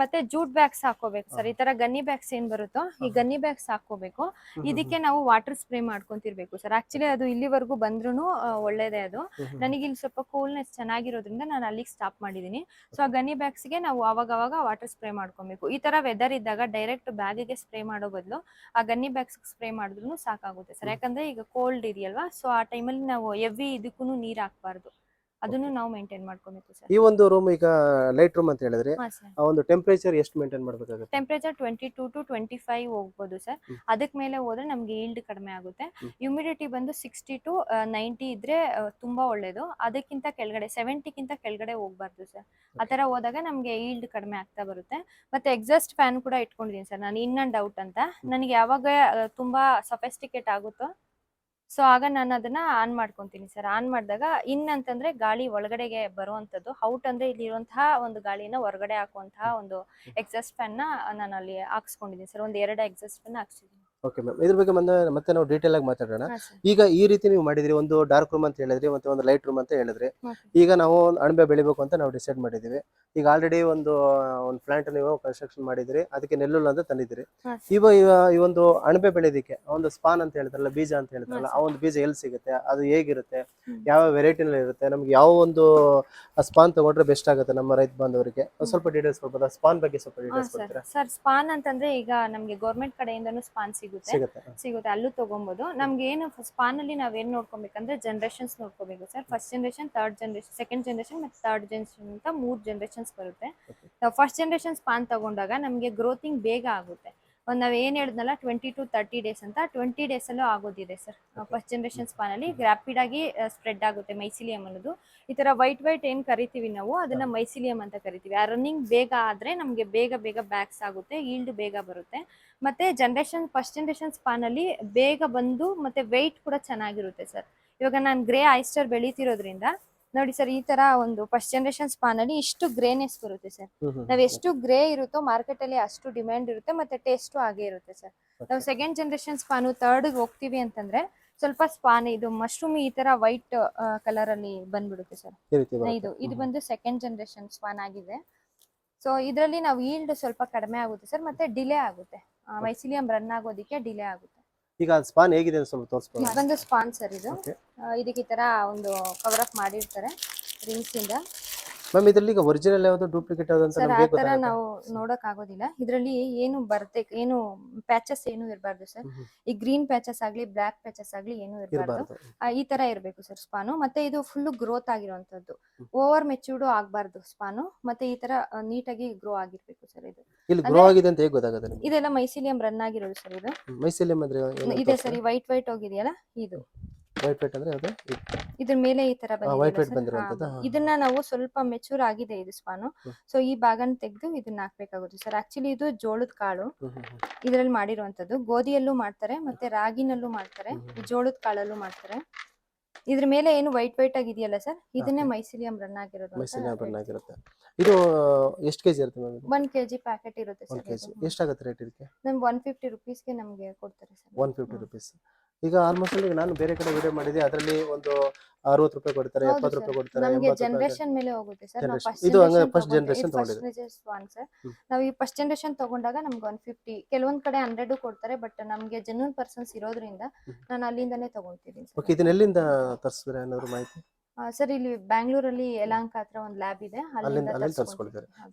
Speaker 2: ಮತ್ತೆ ಜೂಟ್ ಬ್ಯಾಗ್ಸ್ ಹಾಕೋಬೇಕು ಸರ್. ಈ ತರ ಗನ್ನಿ ಬ್ಯಾಗ್ಸ್ ಏನ್ ಬರುತ್ತೋ ಈ ಗನ್ನಿ ಬ್ಯಾಗ್ಸ್ ಹಾಕೋಬೇಕು. ಇದಕ್ಕೆ ನಾವು ವಾಟರ್ ಸ್ಪ್ರೇ ಮಾಡ್ಕೊಂತಿರ್ಬೇಕು ಸರ್. ಆಕ್ಚುಲಿ ಅದು ಇಲ್ಲಿವರೆಗೂ ಬಂದ್ರು ಒಳ್ಳೇದೇ ಅದು. ನನಗೆ ಇಲ್ಲಿ ಸ್ವಲ್ಪ ಕೂಲ್ನೆಸ್ ಚೆನ್ನಾಗಿರೋದ್ರಿಂದ ನಾನು ಅಲ್ಲಿಗೆ ಸ್ಟಾಪ್ ಮಾಡಿದೀನಿ. ಸೊ ಆ ಗನ್ನಿ ಬ್ಯಾಗ್ಸ್ಗೆ ನಾವು ಅವಾಗ ಅವಾಗ ವಾಟರ್ ಸ್ಪ್ರೇ ಮಾಡ್ಕೊಬೇಕು. ಈ ತರ ವೆದರ್ ಇದ್ದಾಗ ಡೈರೆಕ್ಟ್ ಬ್ಯಾಗ್ಗೆ ಸ್ಪ್ರೇ ಮಾಡೋ ಬದಲು ಆ ಗನ್ನಿ ಬ್ಯಾಗ್ಸ್ ಸ್ಪ್ರೇ ಮಾಡಿದ್ರು ಸಾಕಾಗುತ್ತೆ ಸರ್. ಯಾಕಂದ್ರೆ ಈಗ ಕೋಲ್ಡ್ ಇದೆಯಲ್ವಾ ಸೊ ಆ ಟೈಮಲ್ಲಿ ನಾವು ಎವಿ ಇದಕ್ಕೂ ನೀರ್ ಹಾಕ್ಬಾರ್ದು. ಅದನ್ನು ನಾವು ಮೇಂಟೈನ್ ಮಾಡ್ಕೊಬೇಕು ಸರ್.
Speaker 1: ಈ ಒಂದು ರೂಮ್ ಈಗ ಲೈಟ್ ರೂಮ್ ಅಂತ ಹೇಳಿದ್ರೆ
Speaker 2: ಹಾ ಸರ್.
Speaker 1: ಆ ಒಂದು ಟೆಂಪರೇಚರ್ ಎಷ್ಟು ಮೇಂಟೈನ್ ಮಾಡಬೇಕಾಗುತ್ತೆ?
Speaker 2: Temperature twenty two to twenty five ಹೋಗ್ಬೋದು ಸರ್.
Speaker 1: ಅದಕ್ಕೆ
Speaker 2: ಅದಕ್ ಮೇಲೆ ಹೋದ್ರೆ ನಮಗೆ ಈಲ್ಡ್ ಕಡಿಮೆ ಆಗುತ್ತೆ.
Speaker 1: ಹ್ಮ್.
Speaker 2: ಹ್ಯುಮಿಡಿಟಿ ಬಂದು ಸಿಕ್ಸ್ಟಿ ಟು ನೈಂಟಿ ಇದ್ರೆ ಆ, ತುಂಬಾ ಒಳ್ಳೇದು. ಅದಕ್ಕಿಂತ ಕೆಳಗಡೆ ಸೆವೆಂಟಿಗಿಂತ ಕೆಳಗಡೆ ಹೋಗ್ಬಾರ್ದು ಸರ್. ಆ ತರ ಹೋದಾಗ ನಮಗೆ ಈಲ್ಡ್ ಕಡಿಮೆ ಆಗ್ತಾ ಬರುತ್ತೆ. ಮತ್ತೆ ಎಕ್ಸಾಸ್ಟ್ ಫ್ಯಾನ್ ಕೂಡ ಇಟ್ಕೊಂಡಿದ್ದೀನಿ ಸರ್. ನಾನು ಇನ್ ಅಂಡ್ ಔಟ್ ಅಂತ. ನನಗೆ ಯಾವಾಗ ಆ, ತುಂಬಾ ಸಫೆಸ್ಟಿಕೇಟ್ ಆಗುತ್ತೋ ಸೊ ಆಗ ನಾನು ಅದನ್ನ ಆನ್ ಮಾಡ್ಕೊಂತೀನಿ ಸರ್. ಆನ್ ಮಾಡಿದಾಗ ಇನ್ ಅಂತಂದ್ರೆ ಗಾಳಿ ಒಳಗಡೆಗೆ ಬರುವಂತದ್ದು ಔಟ್ ಅಂದ್ರೆ ಇಲ್ಲಿ ಇರುವಂತಹ ಒಂದು ಗಾಳಿನ ಹೊರಗಡೆ ಹಾಕುವಂತಹ ಒಂದು ಎಕ್ಸಾಸ್ಟ್ ಫ್ಯಾನ್ನ ನಾನು ಅಲ್ಲಿ ಹಾಕ್ಸ್ಕೊಂಡಿದ್ದೀನಿ ಸರ್. ಒಂದ್ ಎರಡು ಎಕ್ಸಾಸ್ಟ್ ಫ್ಯಾನ್ ಹಾಕ್ಸಿದ್ದೀನಿ
Speaker 1: ಓಕೆ ಮ್ಯಾಮ್ ಇದ್ರ ಬಗ್ಗೆ ಮತ್ತೆ ಮತ್ತೆ ನಾವು ಡೀಟೇಲ್ ಆಗಿ ಮಾತಾಡೋಣ. ಈಗ ಈ ರೀತಿ ನೀವು ಮಾಡಿದ್ರಿ ಒಂದು ಡಾರ್ಕ್ ರೂಮ್ ಅಂತ ಹೇಳಿದ್ರಿ ಮತ್ತೆ ಒಂದು ಲೈಟ್ ರೂಮ್ ಅಂತ ಹೇಳಿದ್ರಿ. ಈಗ ನಾವು ಅಣಬೆ ಬೆಳಿಬೇಕು ಅಂತ ನಾವು ಡಿಸೈಡ್ ಮಾಡಿದೀವಿ ಈಗ ಆಲ್ರೆಡಿ ಒಂದು ಒಂದು ಪ್ಲಾಂಟ್ ನೀವು ಕನ್ಸ್ಟ್ರಕ್ಷನ್ ಮಾಡಿದ್ರಿ ಅದಕ್ಕೆ ನೆಲ್ಲುಲ್ ಅಂತ ತಂದಿದ್ರಿ ಇವ ಈ ಒಂದು ಅಣಬೆ ಬೆಳೆದಿಕ್ಕೆ ಒಂದು ಸ್ಪಾನ್ ಅಂತ ಹೇಳ್ತಾರಲ್ಲ ಬೀಜ ಅಂತ ಹೇಳ್ತಾರಲ್ಲ ಆ ಒಂದು ಬೀಜ ಎಲ್ಲಿ ಸಿಗುತ್ತೆ ಅದು ಹೇಗಿರುತ್ತೆ ಯಾವ ವೆರೈಟಿನಲ್ಲಿ ಇರುತ್ತೆ ನಮ್ಗೆ ಯಾವ ಒಂದು ಸ್ಪಾನ್ ತಗೊಂಡ್ರೆ ಬೆಸ್ಟ್ ಆಗುತ್ತೆ ನಮ್ಮ ರೈತ ಬಾಂಧವರಿಗೆ? ಒಂದ್ ಸ್ವಲ್ಪ ಡೀಟೇಲ್ಸ್ ಕೊಡ್ಬೋದಾ? ಸ್ಪಾನ್ ಬಗ್ಗೆ ಸ್ವಲ್ಪ ಡೀಟೇಲ್ಸ್
Speaker 2: ಸರ್
Speaker 1: ಕೊಡ್ತೀರಾ?
Speaker 2: ಸರ್ ಸ್ಪಾನ್ ಅಂತಂದ್ರೆ ಈಗ ನಮ್ಗೆ ಗೌರ್ಮೆಂಟ್ ಕಡೆಯಿಂದನೂ ಸ್ಪಾನ್ ಸಿಗುತ್ತೆ.
Speaker 1: ಸಿಗುತ್ತೆ
Speaker 2: ಅಲ್ಲೂ ತಗೊಬಹುದು ನಮ್ಗೆ ಏನು ಸ್ಪಾನ್ ಅಲ್ಲಿ ನಾವ್ ಏನ್ ನೋಡ್ಕೊಬೇಕಂದ್ರೆ ಜನರೇಷನ್ಸ್ ನೋಡ್ಕೋಬೇಕು sir first generation third generation second generation ಮತ್ತೆ ಥರ್ಡ್ ಜನರೇಷನ್ ಅಂತ ಮೂರ್ ಜನರೇಷನ್ಸ್ ಬರುತ್ತೆ. ಫಸ್ಟ್ ಜನರೇಷನ್ ಸ್ಪಾನ್ ತಗೊಂಡಾಗ ನಮ್ಗೆ ಗ್ರೋತಿಂಗ್ ಬೇಗ ಆಗುತ್ತೆ. ಒಂದ್ ನಾವ್ ಏನ್ ಹೇಳಿದ್ನಲ್ಲ ಟ್ವೆಂಟಿ ಟು ತರ್ಟಿ ಡೇಸ್ ಅಂತ ಟ್ವೆಂಟಿ ಡೇಸ್ ಅಲ್ಲೂ ಆಗೋದಿದೆ ಸರ್ ಫಸ್ಟ್ ಜನರೇಷನ್ ಸ್ಪಾನ್ ಅಲ್ಲಿ ರ್ಯಾಪಿಡ್ ಆಗಿ ಸ್ಪ್ರೆಡ್ ಆಗುತ್ತೆ ಮೈಸಿಲಿಯಂ ಅನ್ನೋದು. ಈ ತರ ವೈಟ್ ವೈಟ್ ಏನ್ ಕರಿತೀವಿ ನಾವು ಅದನ್ನ ಮೈಸಿಲಿಯಂ ಅಂತ ಕರಿತೀವಿ. ಆ ರನ್ನಿಂಗ್ ಬೇಗ ಆದ್ರೆ ನಮ್ಗೆ ಬೇಗ ಬೇಗ ಬ್ಯಾಕ್ಸ್ ಆಗುತ್ತೆ ಈಲ್ಡ್ ಬೇಗ ಬರುತ್ತೆ. ಮತ್ತೆ ಜನರೇಷನ್ ಫಸ್ಟ್ ಜನರೇಷನ್ ಸ್ಪಾನ್ ಅಲ್ಲಿ ಬೇಗ ಬಂದು ಮತ್ತೆ ವೆಯ್ಟ್ ಕೂಡ ಚೆನ್ನಾಗಿರುತ್ತೆ ಸರ್ ಇವಾಗ ನಾನು ಗ್ರೇ ಐಸ್ಟರ್ ಬೆಳೀತಿರೋದ್ರಿಂದ ನೋಡಿ ಸರ್ ಈ ತರ ಒಂದು ಫಸ್ಟ್ ಜನರೇಷನ್ ಸ್ಪಾನ್ ಅಲ್ಲಿ ಇಷ್ಟು ಗ್ರೇನೆಸ್ ಬರುತ್ತೆ ಸರ್. ನಾವ್ ಎಷ್ಟು ಗ್ರೇ ಇರುತ್ತೋ ಮಾರ್ಕೆಟ್ ಅಲ್ಲಿ ಅಷ್ಟು ಡಿಮ್ಯಾಂಡ್ ಇರುತ್ತೆ ಮತ್ತೆ ಟೇಸ್ಟ್ ಹಾಗೆ ಇರುತ್ತೆ ಸರ್. ನಾವು ಸೆಕೆಂಡ್ ಜನರೇಷನ್ ಸ್ಪಾನ್ ಥರ್ಡ್ ಹೋಗ್ತೀವಿ ಅಂತಂದ್ರೆ ಸ್ವಲ್ಪ ಸ್ಪಾನ್ ಇದು ಮಶ್ರೂಮ್ ಈ ತರ ವೈಟ್ ಕಲರ್ ಅಲ್ಲಿ ಬಂದ್ಬಿಡುತ್ತೆ ಸರ್. ಇದು ಇದು ಬಂದು ಸೆಕೆಂಡ್ ಜನರೇಷನ್ ಸ್ಪಾನ್ ಆಗಿದೆ ಸೊ ಇದರಲ್ಲಿ ನಾವು ಈಲ್ಡ್ ಸ್ವಲ್ಪ ಕಡಿಮೆ ಆಗುತ್ತೆ ಸರ್ ಮತ್ತೆ ಡಿಲೇ ಆಗುತ್ತೆ. ಮೈಸಿಲಿಯಂ ರನ್ ಆಗೋದಿಕ್ಕೆ ಡಿಲೇ ಆಗುತ್ತೆ.
Speaker 1: ಈಗ ಸ್ಪಾನ್ ಹೇಗಿದೆ ಅಂತ ಸ್ವಲ್ಪ ತೋರಿಸ್ಬೋದು
Speaker 2: ಬಂದು ಸ್ಪಾನ್ ಸರ್ ಇದು. ಇದಕ್ಕೆ ಈ ತರ ಒಂದು ಕವರ್ ಅಪ್ ಮಾಡಿರ್ತಾರೆ ರಿಂಗ್ಸ್ ಇಂದ.
Speaker 1: ಮ್ಯಾಮ್ ಇದರಲ್ಲಿ ಈಗ ಒರಿಜಿನಲ್ ಯಾವುದು ಡೂಪ್ಲಿಕೇಟ್ ಯಾವ್ದು ಅಂತ
Speaker 2: ಸರ್ ಆ
Speaker 1: ನಮ್ಗೆ
Speaker 2: ತರ
Speaker 1: ಗೊತ್ತಾಗುತ್ತೆ.
Speaker 2: ನಾವು ನೋಡಕ್ ಆಗೋದಿಲ್ಲ ಇದರಲ್ಲಿ ಏನು ಬರ್ತೆ ಏನು ಪ್ಯಾಚಸ್ ಏನು ಇರಬಾರ್ದು ಸರ್
Speaker 1: ಹ್ಮ್.
Speaker 2: ಈ ಗ್ರೀನ್ ಪ್ಯಾಚಸ್ ಆಗ್ಲಿ ಬ್ಲಾಕ್ ಪ್ಯಾಚಸ್ ಆಗ್ಲಿ ಏನು ಇರಬಾರ್ದು.
Speaker 1: ಇರಬಾರ್ದು.
Speaker 2: ಈ ತರ ಇರಬೇಕು ಸರ್ ಸ್ಪಾನು ಮತ್ತೆ ಇದು ಫುಲ್ ಗ್ರೋತ್ ಆಗಿರುವಂತದ್ದು ಓವರ್ ಮೆಚೂರ್ಡ್ ಆಗ್ಬಾರ್ದು ಸ್ಪಾನು ಮತ್ತೆ ಈ ತರ ನೀಟಾಗಿ ಗ್ರೋ ಆಗಿರ್ಬೇಕು ಸರ್ ಇದು.
Speaker 1: ಇಲ್ಲಿ ಗ್ರೋ ಆಗಿದೆ ಅಂತ ಹೇಗೆ ಗೊತ್ತಾಗುತ್ತೆ ನಿಮ್ಗೆ?
Speaker 2: ಇದೆಲ್ಲ ಮೈಸಿಲಿಯಂ ರನ್ ಆಗಿರೋದು ಸರ್ ಇದು.
Speaker 1: ಮೈಸೂರಲ್ಲಿ ಅಂದ್ರೆ
Speaker 2: ಇದೆ ಸರ್ ಈ ವೈಟ್ ವೈಟ್ ಹೋಗಿದೆಯಲ್ಲ ಇದು.
Speaker 1: ವೈಟ್ ವೈಟ್ ಅಂದ್ರೆ ಅದು? ಇದು.
Speaker 2: ಇದ್ರ ಮೇಲೆ ಈ ತರ
Speaker 1: white white ಬಂದಿರೋಂಥದ್ದು, ಹಾ.
Speaker 2: ಇದನ್ನ ನಾವು ಸ್ವಲ್ಪ ಮೆಚೂರ್ ಆಗಿದೆ ಇದು ಸ್ಪಾನು
Speaker 1: ಹ್ಮ್.
Speaker 2: ಸೊ ಈ ಭಾಗನ ತೆಗೆದು ಇದನ್ನ ಹಾಕ್ಬೇಕಾಗುತ್ತೆ ಸರ್. ಆಕ್ಚುಲಿ ಇದು ಜೋಳದ ಕಾಳು. ಇದರಲ್ಲಿ ಮಾಡಿರುವಂತದ್ದು ಗೋಧಿಯಲ್ಲೂ ಮಾಡ್ತಾರೆ ಮತ್ತೆ ರಾಗಿನಲ್ಲೂ ಮಾಡ್ತಾರೆ. ಜೋಳದ ಕಾಳಲ್ಲೂ ಮಾಡ್ತಾರೆ. ಇದ್ರ ಮೇಲೆ ಏನು ವೈಟ್ ವೈಟ್ ಆಗಿದೆಯಲ್ಲ ಸರ್? ಇದನ್ನೇ. ಮೈಸಿಲಿಯಂ ರನ್ ಆಗಿರೋದು ಅಂತ
Speaker 1: ಮೈಸೂರಿನ ಬಣ್ಣ ಆಗಿರುತ್ತೆ. ಇದು ಎಷ್ಟು ಕೆಜಿ ಇರುತ್ತೆ ಮ್ಯಾಮ್
Speaker 2: ಒಂದ್ ಕೆಜಿ ಪ್ಯಾಕೆಟ್ ಇರುತ್ತೆ
Speaker 1: ಒನ್
Speaker 2: ಸರ್
Speaker 1: ಎಷ್ಟು ಆಗುತ್ತೆ ರೇಟ್ ಇದಕ್ಕೆ?
Speaker 2: ನಮ್ಗೆ ಒನ್ ಫಿಫ್ಟಿ ರುಪೀಸ್ಗೆ ನಮ್ಗೆ ಕೊಡ್ತಾರೆ ಸರ್.
Speaker 1: ಒನ್ ಫಿಫ್ಟಿ ರುಪೀಸ್ ಈಗ ಆಲ್ಮೋಸ್ಟ್ ಈಗ ನಾನು ಬೇರೆ ಕಡೆ ವಿಡಿಯೋ ಮಾಡಿದೆ ಅದರಲ್ಲಿ ಒಂದು ಅರವತ್ತು ರೂಪಾಯಿ ಕೊಡ್ತಾರೆ ಎಪ್ಪತ್ತು ರೂಪಾಯಿ ಕೊಡ್ತಾರೆ
Speaker 2: ನಮಗೆ ಜನರೇಷನ್ ಮೇಲೆ ಹೋಗುತ್ತೆ ಸರ್. ನಾವು. ಫಸ್ಟ್
Speaker 1: ಇದು ಹಂಗೆ
Speaker 2: ಫಸ್ಟ್
Speaker 1: ತಗೊಂಡಿದ್ದು.
Speaker 2: ಸರ್. ನಾವು ಈ ಫಸ್ಟ್ ಜನರೇಷನ್ ತಗೊಂಡಾಗ ನಮ್ಗೆ ಒನ್ ಫಿಫ್ಟಿ ಕೆಲವೊಂದ್ ಕಡೆ ಹಂಡ್ರೆಡ್ ಕೊಡ್ತಾರೆ ಬಟ್ ನಮ್ಗೆ ಜೆನ್ಯೂನ್ ಪರ್ಸನ್ಸ್ ಇರೋದ್ರಿಂದ
Speaker 1: ನಾನು
Speaker 2: ನಾನು ಅಲ್ಲಿಂದಾನೇ ತಗೊಂತಿದ್ದೀನಿ
Speaker 1: ಓಕೆ ಇದನ್ನ ಎಲ್ಲಿಂದ ತರಿಸಿದ್ರೆ ಏನಾದ್ರು ಮಾಹಿತಿ?
Speaker 2: ಸರ್ ಇಲ್ಲಿ ಬ್ಯಾಂಗ್ಳೂರಲ್ಲಿ ಯಲಹಂಕ ಹತ್ರ ಒಂದು ಲ್ಯಾಬ್ ಇದೆ.
Speaker 1: ಅಲ್ಲಿಂದ- ಅಲ್ಲಿಂದ.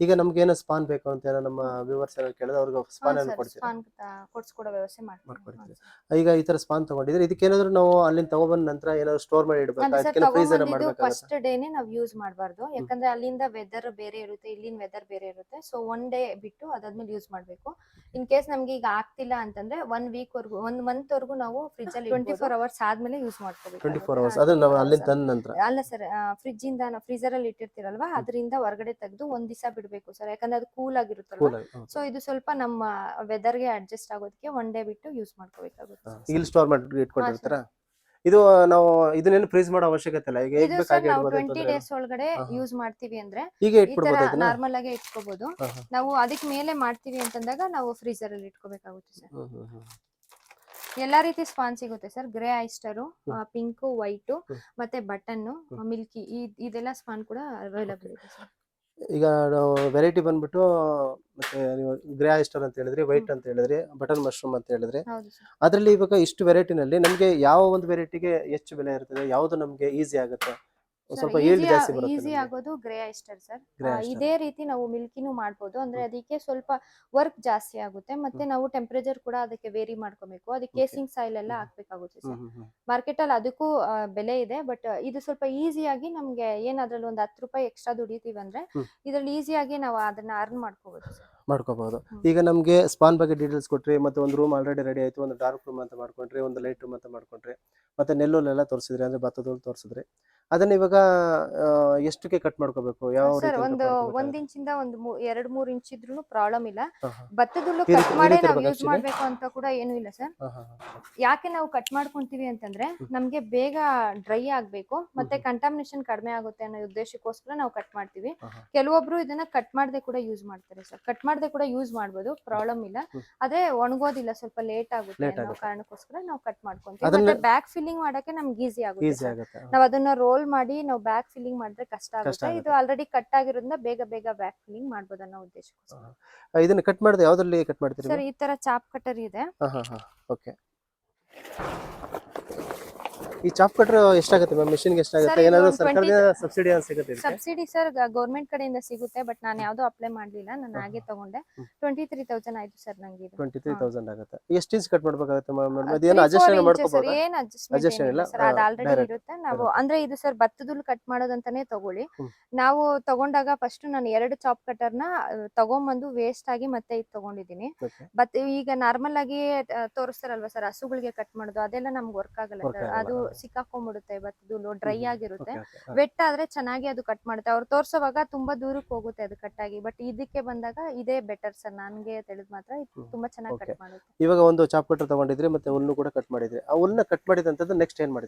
Speaker 1: ಈಗ ನಮ್ಗೆ ಏನೋ ಸ್ಪಾನ್ ಬೇಕು ಅಂತ ಏನೋ ನಮ್ಮ ವ್ಯೂವರ್ಸ್ ಏನೋ ಕೇಳಿದ್ರೆ ಅವ್ರಿಗೆ ಸ್ಪಾನ್ ಅನ್ನು
Speaker 2: sir, ಸ್ಪಾನ್ ಕೊಡ್ಸ್ಕೊಡೋ ವ್ಯವಸ್ಥೆ
Speaker 1: ಮಾಡ್ಕೊಡ್ತೀವಿ ಈಗ ಈ ತರ ಸ್ಪಾನ್ ತಗೊಂಡಿದ್ರೆ ಇದಕ್ಕೆ ಏನಾದ್ರು ನಾವು ಅಲ್ಲಿಂದ ತಗೊಬಂದ ನಂತರ ಏನಾದ್ರು ಸ್ಟೋರ್ ಮಾಡಿ ಇಡಬೇಕು?
Speaker 2: ಅಂದ್ರೆ
Speaker 1: ಅದಕ್ಕೆಲ್ಲ ಫ್ರೀಸ್
Speaker 2: ಫಸ್ಟ್ ಡೇನೇ ನಾವು ಯೂಸ್ ಮಾಡಬಾರ್ದು. ಯಾಕಂದ್ರೆ ಅಲ್ಲಿಂದ ವೆದರ್ ಬೇರೆ ಇರುತ್ತೆ ಇಲ್ಲಿನ ವೆದರ್ ಬೇರೆ ಇರುತ್ತೆ. ಸೊ ಒನ್ ಡೇ ಬಿಟ್ಟು ಅದಾದ್ಮೇಲೆ ಯೂಸ್ ಮಾಡಬೇಕು. ಇನ್ ಕೇಸ್ ನಮ್ಗೆ ಈಗ ಆಗ್ತಿಲ್ಲ ಅಂತಂದ್ರೆ ಒನ್ ವೀಕ್ ವರ್ಗು ಒಂದ್ ಮಂತ್ ವರ್ಗು ನಾವು ಫ್ರಿಜ್ ಅಲ್ಲಿ ಟ್ವೆಂಟಿ ಫೋರ್ ಅವರ್ಸ್ ಆದ್ಮೇಲೆ ಯೂಸ್ ಮಾಡ್ಕೋಬೇಕು
Speaker 1: ಟ್ವೆಂಟಿ ಫೋರ್ ಅವರ್ಸ್ ಅದನ್ನ ನಾವು ಅಲ್ಲಿಂದ ತಂದ ನಂತರ.
Speaker 2: ಅಲ್ಲ ಸರ್ ಫ್ರಿಜ್ ಇಂದ ಫ್ರೀಜರ್ ಅಲ್ಲಿ ಇಟ್ಟಿರ್ತೀರಲ್ವಾ? ಅದರಿಂದ ಹೊರಗಡೆ ತೆಗೆದು ಒಂದ್ ದಿವಸ ಬಿಡ್ಬೇಕು ಸರ್ ಯಾಕಂದ್ರೆ ಅದು ಕೂಲ್
Speaker 1: ಆಗಿರುತ್ತಲ್ಲ
Speaker 2: ಸೊ ಇದು ಸ್ವಲ್ಪ ನಮ್ಮ ವೆದರ್ಗೆ ಅಡ್ಜಸ್ಟ್ ಆಗೋದಕ್ಕೆ ಒನ್ ಡೇ ಬಿಟ್ಟು ಯೂಸ್ ಮಾಡ್ಕೋಬೇಕಾಗುತ್ತೆ sir.
Speaker 1: ಇಲ್ಲಿ ಸ್ಟೋರ್ ಮಾಡಿ ಇಟ್ಕೊಂಡಿರ್ತಾರ? ಇದು ನಾವು ಇದನ್ನೇನು ಫ್ರೀಜ್ ಮಾಡೋ ಅವಶ್ಯಕತೆ ಇಲ್ಲ. ಈಗ
Speaker 2: ಇದು ಸರ್ ನಾವು ಟ್ವೆಂಟಿ ಡೇಸ್ ಒಳಗಡೆ. ಯೂಸ್ ಮಾಡ್ತೀವಿ ಅಂದ್ರೆ
Speaker 1: ಈಗ
Speaker 2: ತರ ನಾರ್ಮಲ್ ಆಗಿ ಇಟ್ಕೋಬಹುದು. ನಾವು ಅದಕ್ಕೆ ಮೇಲೆ ಮಾಡ್ತೀವಿ ಅಂತಂದಾಗ ನಾವು ಫ್ರೀಜರ್ ಅಲ್ಲಿ ಇಟ್ಕೋಬೇಕಾಗುತ್ತೆ ಸರ್. ಎಲ್ಲಾ ರೀತಿ ಸ್ಪಾನ್ ಸಿಗುತ್ತೆ sir. Grey oyster. Pink white ಮತ್ತೆ ಬಟನ್. ಮಿಲ್ಕಿ ಇದೆಲ್ಲ ಸ್ಪಾನ್ ಕೂಡ ಅವೈಲಬಲ್ ಇದೆ ಸರ್.
Speaker 1: ಈಗ ವೆರೈಟಿ ಬಂದ್ಬಿಟ್ಟು ಮತ್ತೆ ನೀವು ಗ್ರೇ ಐಸ್ಟರ್ ಅಂತ ಹೇಳಿದ್ರಿ ವೈಟ್ ಅಂತ ಹೇಳಿದ್ರಿ ಬಟನ್ ಮಶ್ರೂಮ್ ಅಂತ ಹೇಳಿದ್ರಿ. ಅದರಲ್ಲಿ ಇವಾಗ ಇಷ್ಟು ವೆರೈಟಿನಲ್ಲಿ ನಮಗೆ ಯಾವ ಒಂದು ವೆರೈಟಿಗೆ ಹೆಚ್ಚು ಬೆಲೆ ಇರ್ತದೆ ಯಾವುದು ನಮಗೆ ಈಸಿ ಆಗುತ್ತೆ? ಸ್ವಲ್ಪ ಈಜಿ ಜಾಸ್ತಿ
Speaker 2: ಈಸಿ
Speaker 1: ನಮ್ಗೆ.
Speaker 2: ಆಗೋದು grey oyster sir
Speaker 1: Grey oyster.
Speaker 2: ಇದೇ ರೀತಿ ನಾವು ಮಿಲ್ಕಿನು ಮಾಡ್ಬೋದು ಅಂದ್ರೆ ಅದಕ್ಕೆ ಸ್ವಲ್ಪ ವರ್ಕ್ ಜಾಸ್ತಿ ಆಗುತ್ತೆ ಮತ್ತೆ ನಾವು ಟೆಂಪರೇಚರ್ ಕೂಡ ಅದಕ್ಕೆ ವೇರಿ ಮಾಡ್ಕೋಬೇಕು ಅದಕ್ಕೆ
Speaker 1: Okay.
Speaker 2: ಕೇಸಿಂಗ್ ಸಾಯಿಲ್ ಎಲ್ಲ
Speaker 1: ಹ್ಮ್.
Speaker 2: ಹಾಕ್ಬೇಕಾಗುತ್ತೆ
Speaker 1: ಹ್ಮ್,
Speaker 2: ಸರ್
Speaker 1: ಹ್ಮ್, ಹ್ಮ್.
Speaker 2: ಮಾರ್ಕೆಟ್ ಅಲ್ಲಿ ಅದಕ್ಕೂ ಆ, ಬೆಲೆ ಇದೆ ಬಟ್ ಇದು ಸ್ವಲ್ಪ ಈಸಿಯಾಗಿ ನಮ್ಗೆ ಏನಾದ್ರಲ್ಲಿ ಒಂದು ಹತ್ತು ರೂಪಾಯಿ ಎಕ್ಸ್ಟ್ರಾ ದುಡಿತೀವಿ ಅಂದ್ರೆ
Speaker 1: ಹ್ಮ್.
Speaker 2: ಇದ್ರಲ್ಲಿ ಈಸಿಯಾಗಿ ನಾವು ಅದನ್ನ ಅರ್ನ್ ಮಾಡ್ಕೋಬಹುದು ಸರ್
Speaker 1: ಮಾಡ್ಕೋಬಹುದು ಈಗ ನಮಗೆ ಸ್ಪಾನ್ ಬಗ್ಗೆ ಡೀಟೇಲ್ಸ್ ಕೊಟ್ರಿ ಮತ್ತೆ ಒಂದು ರೂಮ್ ಆಲ್ರೆಡಿ ರೆಡಿ ಆಯ್ತು ಒಂದು ಡಾರ್ಕ್ ರೂಮ್ ಅಂತ ಮಾಡ್ಕೊಂಡ್ರಿ ಒಂದು ಲೈಟ್ ರೂಮ್ ಅಂತ ಮಾಡ್ಕೊಂಡ್ರಿ ಮತ್ತೆ ನೆಲ್ಲೂಲೆಲ್ಲ ತೋರಿಸಿದ್ರಿ ಅಂದ್ರೆ ಭತ್ತದಲ್ಲಿ ತೋರಿಸಿದ್ರಿ. ಅದನ್ನ ಇವಾಗ ಎಷ್ಟಕ್ಕೆ ಕಟ್ ಮಾಡ್ಕೋಬೇಕು? ಯಾವ
Speaker 2: ಸರ್ ಒಂದು ಒಂದ್ ಇಂಚಿಂದ ಒಂದು ಎರಡ್ ಮೂರ್ ಇಂಚ್ ಇದ್ರೂ ಪ್ರಾಬ್ಲಮ್ ಇಲ್ಲ ಭತ್ತದಲ್ಲೂ ಕಟ್ ಮಾಡಿ ನಾವು ಯೂಸ್? ಮಾಡ್ಬೇಕು ಅಂತ ಕೂಡ ಏನು ಇಲ್ಲ ಸರ್. ಯಾಕೆ ನಾವು ಕಟ್ ಮಾಡ್ಕೊಂತೀವಿ ಅಂತಂದ್ರೆ ನಮ್ಗೆ ಬೇಗ ಡ್ರೈ ಆಗ್ಬೇಕು ಮತ್ತೆ ಕಂಟಾಮಿನೇಷನ್ ಕಡಿಮೆ ಆಗುತ್ತೆ ಅನ್ನೋ ಉದ್ದೇಶಕ್ಕೋಸ್ಕರ ನಾವು ಕಟ್ ಮಾಡ್ತೀವಿ. ಕೆಲವೊಬ್ರು ಇದನ್ನ ಕಟ್ ಮಾಡದೆ ಕೂಡ ಯೂಸ್ ಮಾಡ್ತಾರೆ ಸರ್. ಕಟ್ ಮಾಡದೆ ಕೂಡ ಯೂಸ್ ಮಾಡ್ಬೋದು ಪ್ರಾಬ್ಲಮ್ ಇಲ್ಲ. ಅದೇ ಒಣಗೋದಿಲ್ಲ ಸ್ವಲ್ಪ ಲೇಟ್ ಆಗುತ್ತೆ ಅನ್ನೋ ಕಾರಣಕ್ಕೋಸ್ಕರ ನಾವು ಕಟ್ ಮಾಡ್ಕೊಂತೀವಿ. ಮತ್ತೆ ಬ್ಯಾಕ್ ಫಿಲ್ಲಿಂಗ್ ಮಾಡಕ್ಕೆ ನಮ್ಗೆ ಈಸಿ ಆಗುತ್ತೆ ನಾವು ಅದನ್ನ ರೋಲ್ ಮಾಡಿ ನಾವು ಬ್ಯಾಕ್ ಫಿಲ್ಲಿಂಗ್ ಮಾಡಿದ್ರೆ ಕಷ್ಟ ಆಗುತ್ತೆ. ಇದು ಆಲ್ರೆಡಿ ಕಟ್ ಆಗಿರೋದ್ರಿಂದ ಬೇಗ ಬೇಗ ಬ್ಯಾಕ್ ಫಿಲ್ಲಿಂಗ್ ಮಾಡ್ಬೋದು ಅನ್ನೋ ಉದ್ದೇಶಕ್ಕೋಸ್ಕರ.
Speaker 1: ಇದನ್ನ ಕಟ್ ಮಾಡಿದ್ರೆ ಯಾವ್ದ್ರಲ್ಲಿ ಕಟ್ ಮಾಡ್ತೀರಿ
Speaker 2: ಸರ್ ಈ ತರ ಚಾಪ್ ಕಟರ್ ಇದೆ.
Speaker 1: ಓಕೆ ಈ ಚಾಪ್ ಕಟ್ರ್ ಎಷ್ಟಾಗುತ್ತೆ ಮ್ಯಾಮ್? ಮಿಷಿನ್ಗೆ ಎಷ್ಟಾಗುತ್ತೆ?
Speaker 2: Sir,
Speaker 1: ಏನಾದ್ರು ಸರ್ಕಾರದ ಸಬ್ಸಿಡಿ ಸಿಗುತ್ತೆ ಇದಕ್ಕೆ?
Speaker 2: ಸಬ್ಸಿಡಿ ಸರ್ ಗೌರ್ಮೆಂಟ್ ಕಡೆಯಿಂದ ಸಿಗುತ್ತೆ ಬಟ್ ನಾನು ಯಾವ್ದು ಅಪ್ಲೈ ಮಾಡ್ಲಿಲ್ಲ. ನಾನು ಹಾಗೆ ತಗೊಂಡೆ. ಟ್ವೆಂಟಿ ತ್ರೀ ತೌಸಂಡ್ ಆಯ್ತು ಸರ್ ನಂಗೆ ಇದು.
Speaker 1: Twenty three. ತೌಸಂಡ್ ಆಗುತ್ತೆ. ಎಷ್ಟು ಇಂಚ್ ಕಟ್ ಮಾಡ್ಬೇಕಾಗುತ್ತೆ ಮ್ಯಾಮ್? ಅದೇನು ಅಡ್ಜಸ್ಟ್ ಮಾಡ್ಕೋಬಹುದು
Speaker 2: ಏನ್ adjustment ಏನಿಲ್ಲ sir. ಅದ್ ಆಲ್ರೆಡಿ
Speaker 1: direct,
Speaker 2: ಇರುತ್ತೆ. ನಾವು ಅಂದ್ರೆ ಇದು ಸರ್ ಭತ್ತದಲ್ಲಿ ಕಟ್ ಮಾಡೋದಂತಾನೆ ತಗೊಳ್ಳಿ.
Speaker 1: ಹ್ಮ್.
Speaker 2: ನಾವು ತಗೊಂಡಾಗ ಫಸ್ಟ್ ನಾನು ಎರಡು ಚಾಪ್ ಕಟರ್ನ ತಗೊಂಬಂದು ವೇಸ್ಟ್ ಆಗಿ ಮತ್ತೆ ಇದು ತಗೊಂಡಿದ್ದೀನಿ.
Speaker 1: Okay.
Speaker 2: ಬಟ್ ಈಗ ನಾರ್ಮಲ್ ಆಗಿ ತೋರಿಸ್ತಾರಲ್ವಾ ಸರ್ ಹಸುಗಳಿಗೆ ಕಟ್ ಮಾಡೋದು ಅದೆಲ್ಲ ನಮ್ಗೆ ವರ್ಕ್ ಆಗಲ್ಲ
Speaker 1: Work
Speaker 2: sir.
Speaker 1: ಆಗಲ್ಲ,
Speaker 2: ಅದು
Speaker 1: ಹಾ.
Speaker 2: ಸಿಕ್ಕಾಕೊಂಡ್ಬಿಡುತ್ತೆ ಭತ್ತದಲ್ಲೂ ಡ್ರೈ ಆಗಿರುತ್ತೆ. ವೆಟ್ ಆದ್ರೆ ಚೆನ್ನಾಗಿ ಅದು ಕಟ್ ಮಾಡುತ್ತೆ. ಅವ್ರು ತೋರ್ಸೋವಾಗ ತುಂಬಾ ದೂರಕ್ಕೆ ಹೋಗುತ್ತೆ ಅದು ಕಟ್ ಆಗಿ ಬಟ್ ಇದಕ್ಕೆ ಬಂದಾಗ ಇದೇ ಬೆಟರ್ ಸರ್ ನನ್ಗೆ ತಿಳಿದ್ ಮಾತ್ರ ಇದು ತುಂಬಾ ಚೆನ್ನಾಗಿ ಕಟ್ ಮಾಡುತ್ತೆ.
Speaker 1: ಇವಾಗ ಒಂದು ಚಾಪ್ ಕಟರ್ ತಗೊಂಡಿದ್ರೆ ಮತ್ತೆ ಹುಲ್ಲು ಕೂಡ ಕಟ್ ಮಾಡಿದ್ರೆ ಆ ಹುಲ್ಲನ್ನ ಕಟ್ ಮಾಡಿದಂತದ್ದು ನೆಕ್ಸ್ಟ್ ಏನ್ ಮಾಡಿದ್ರಿ?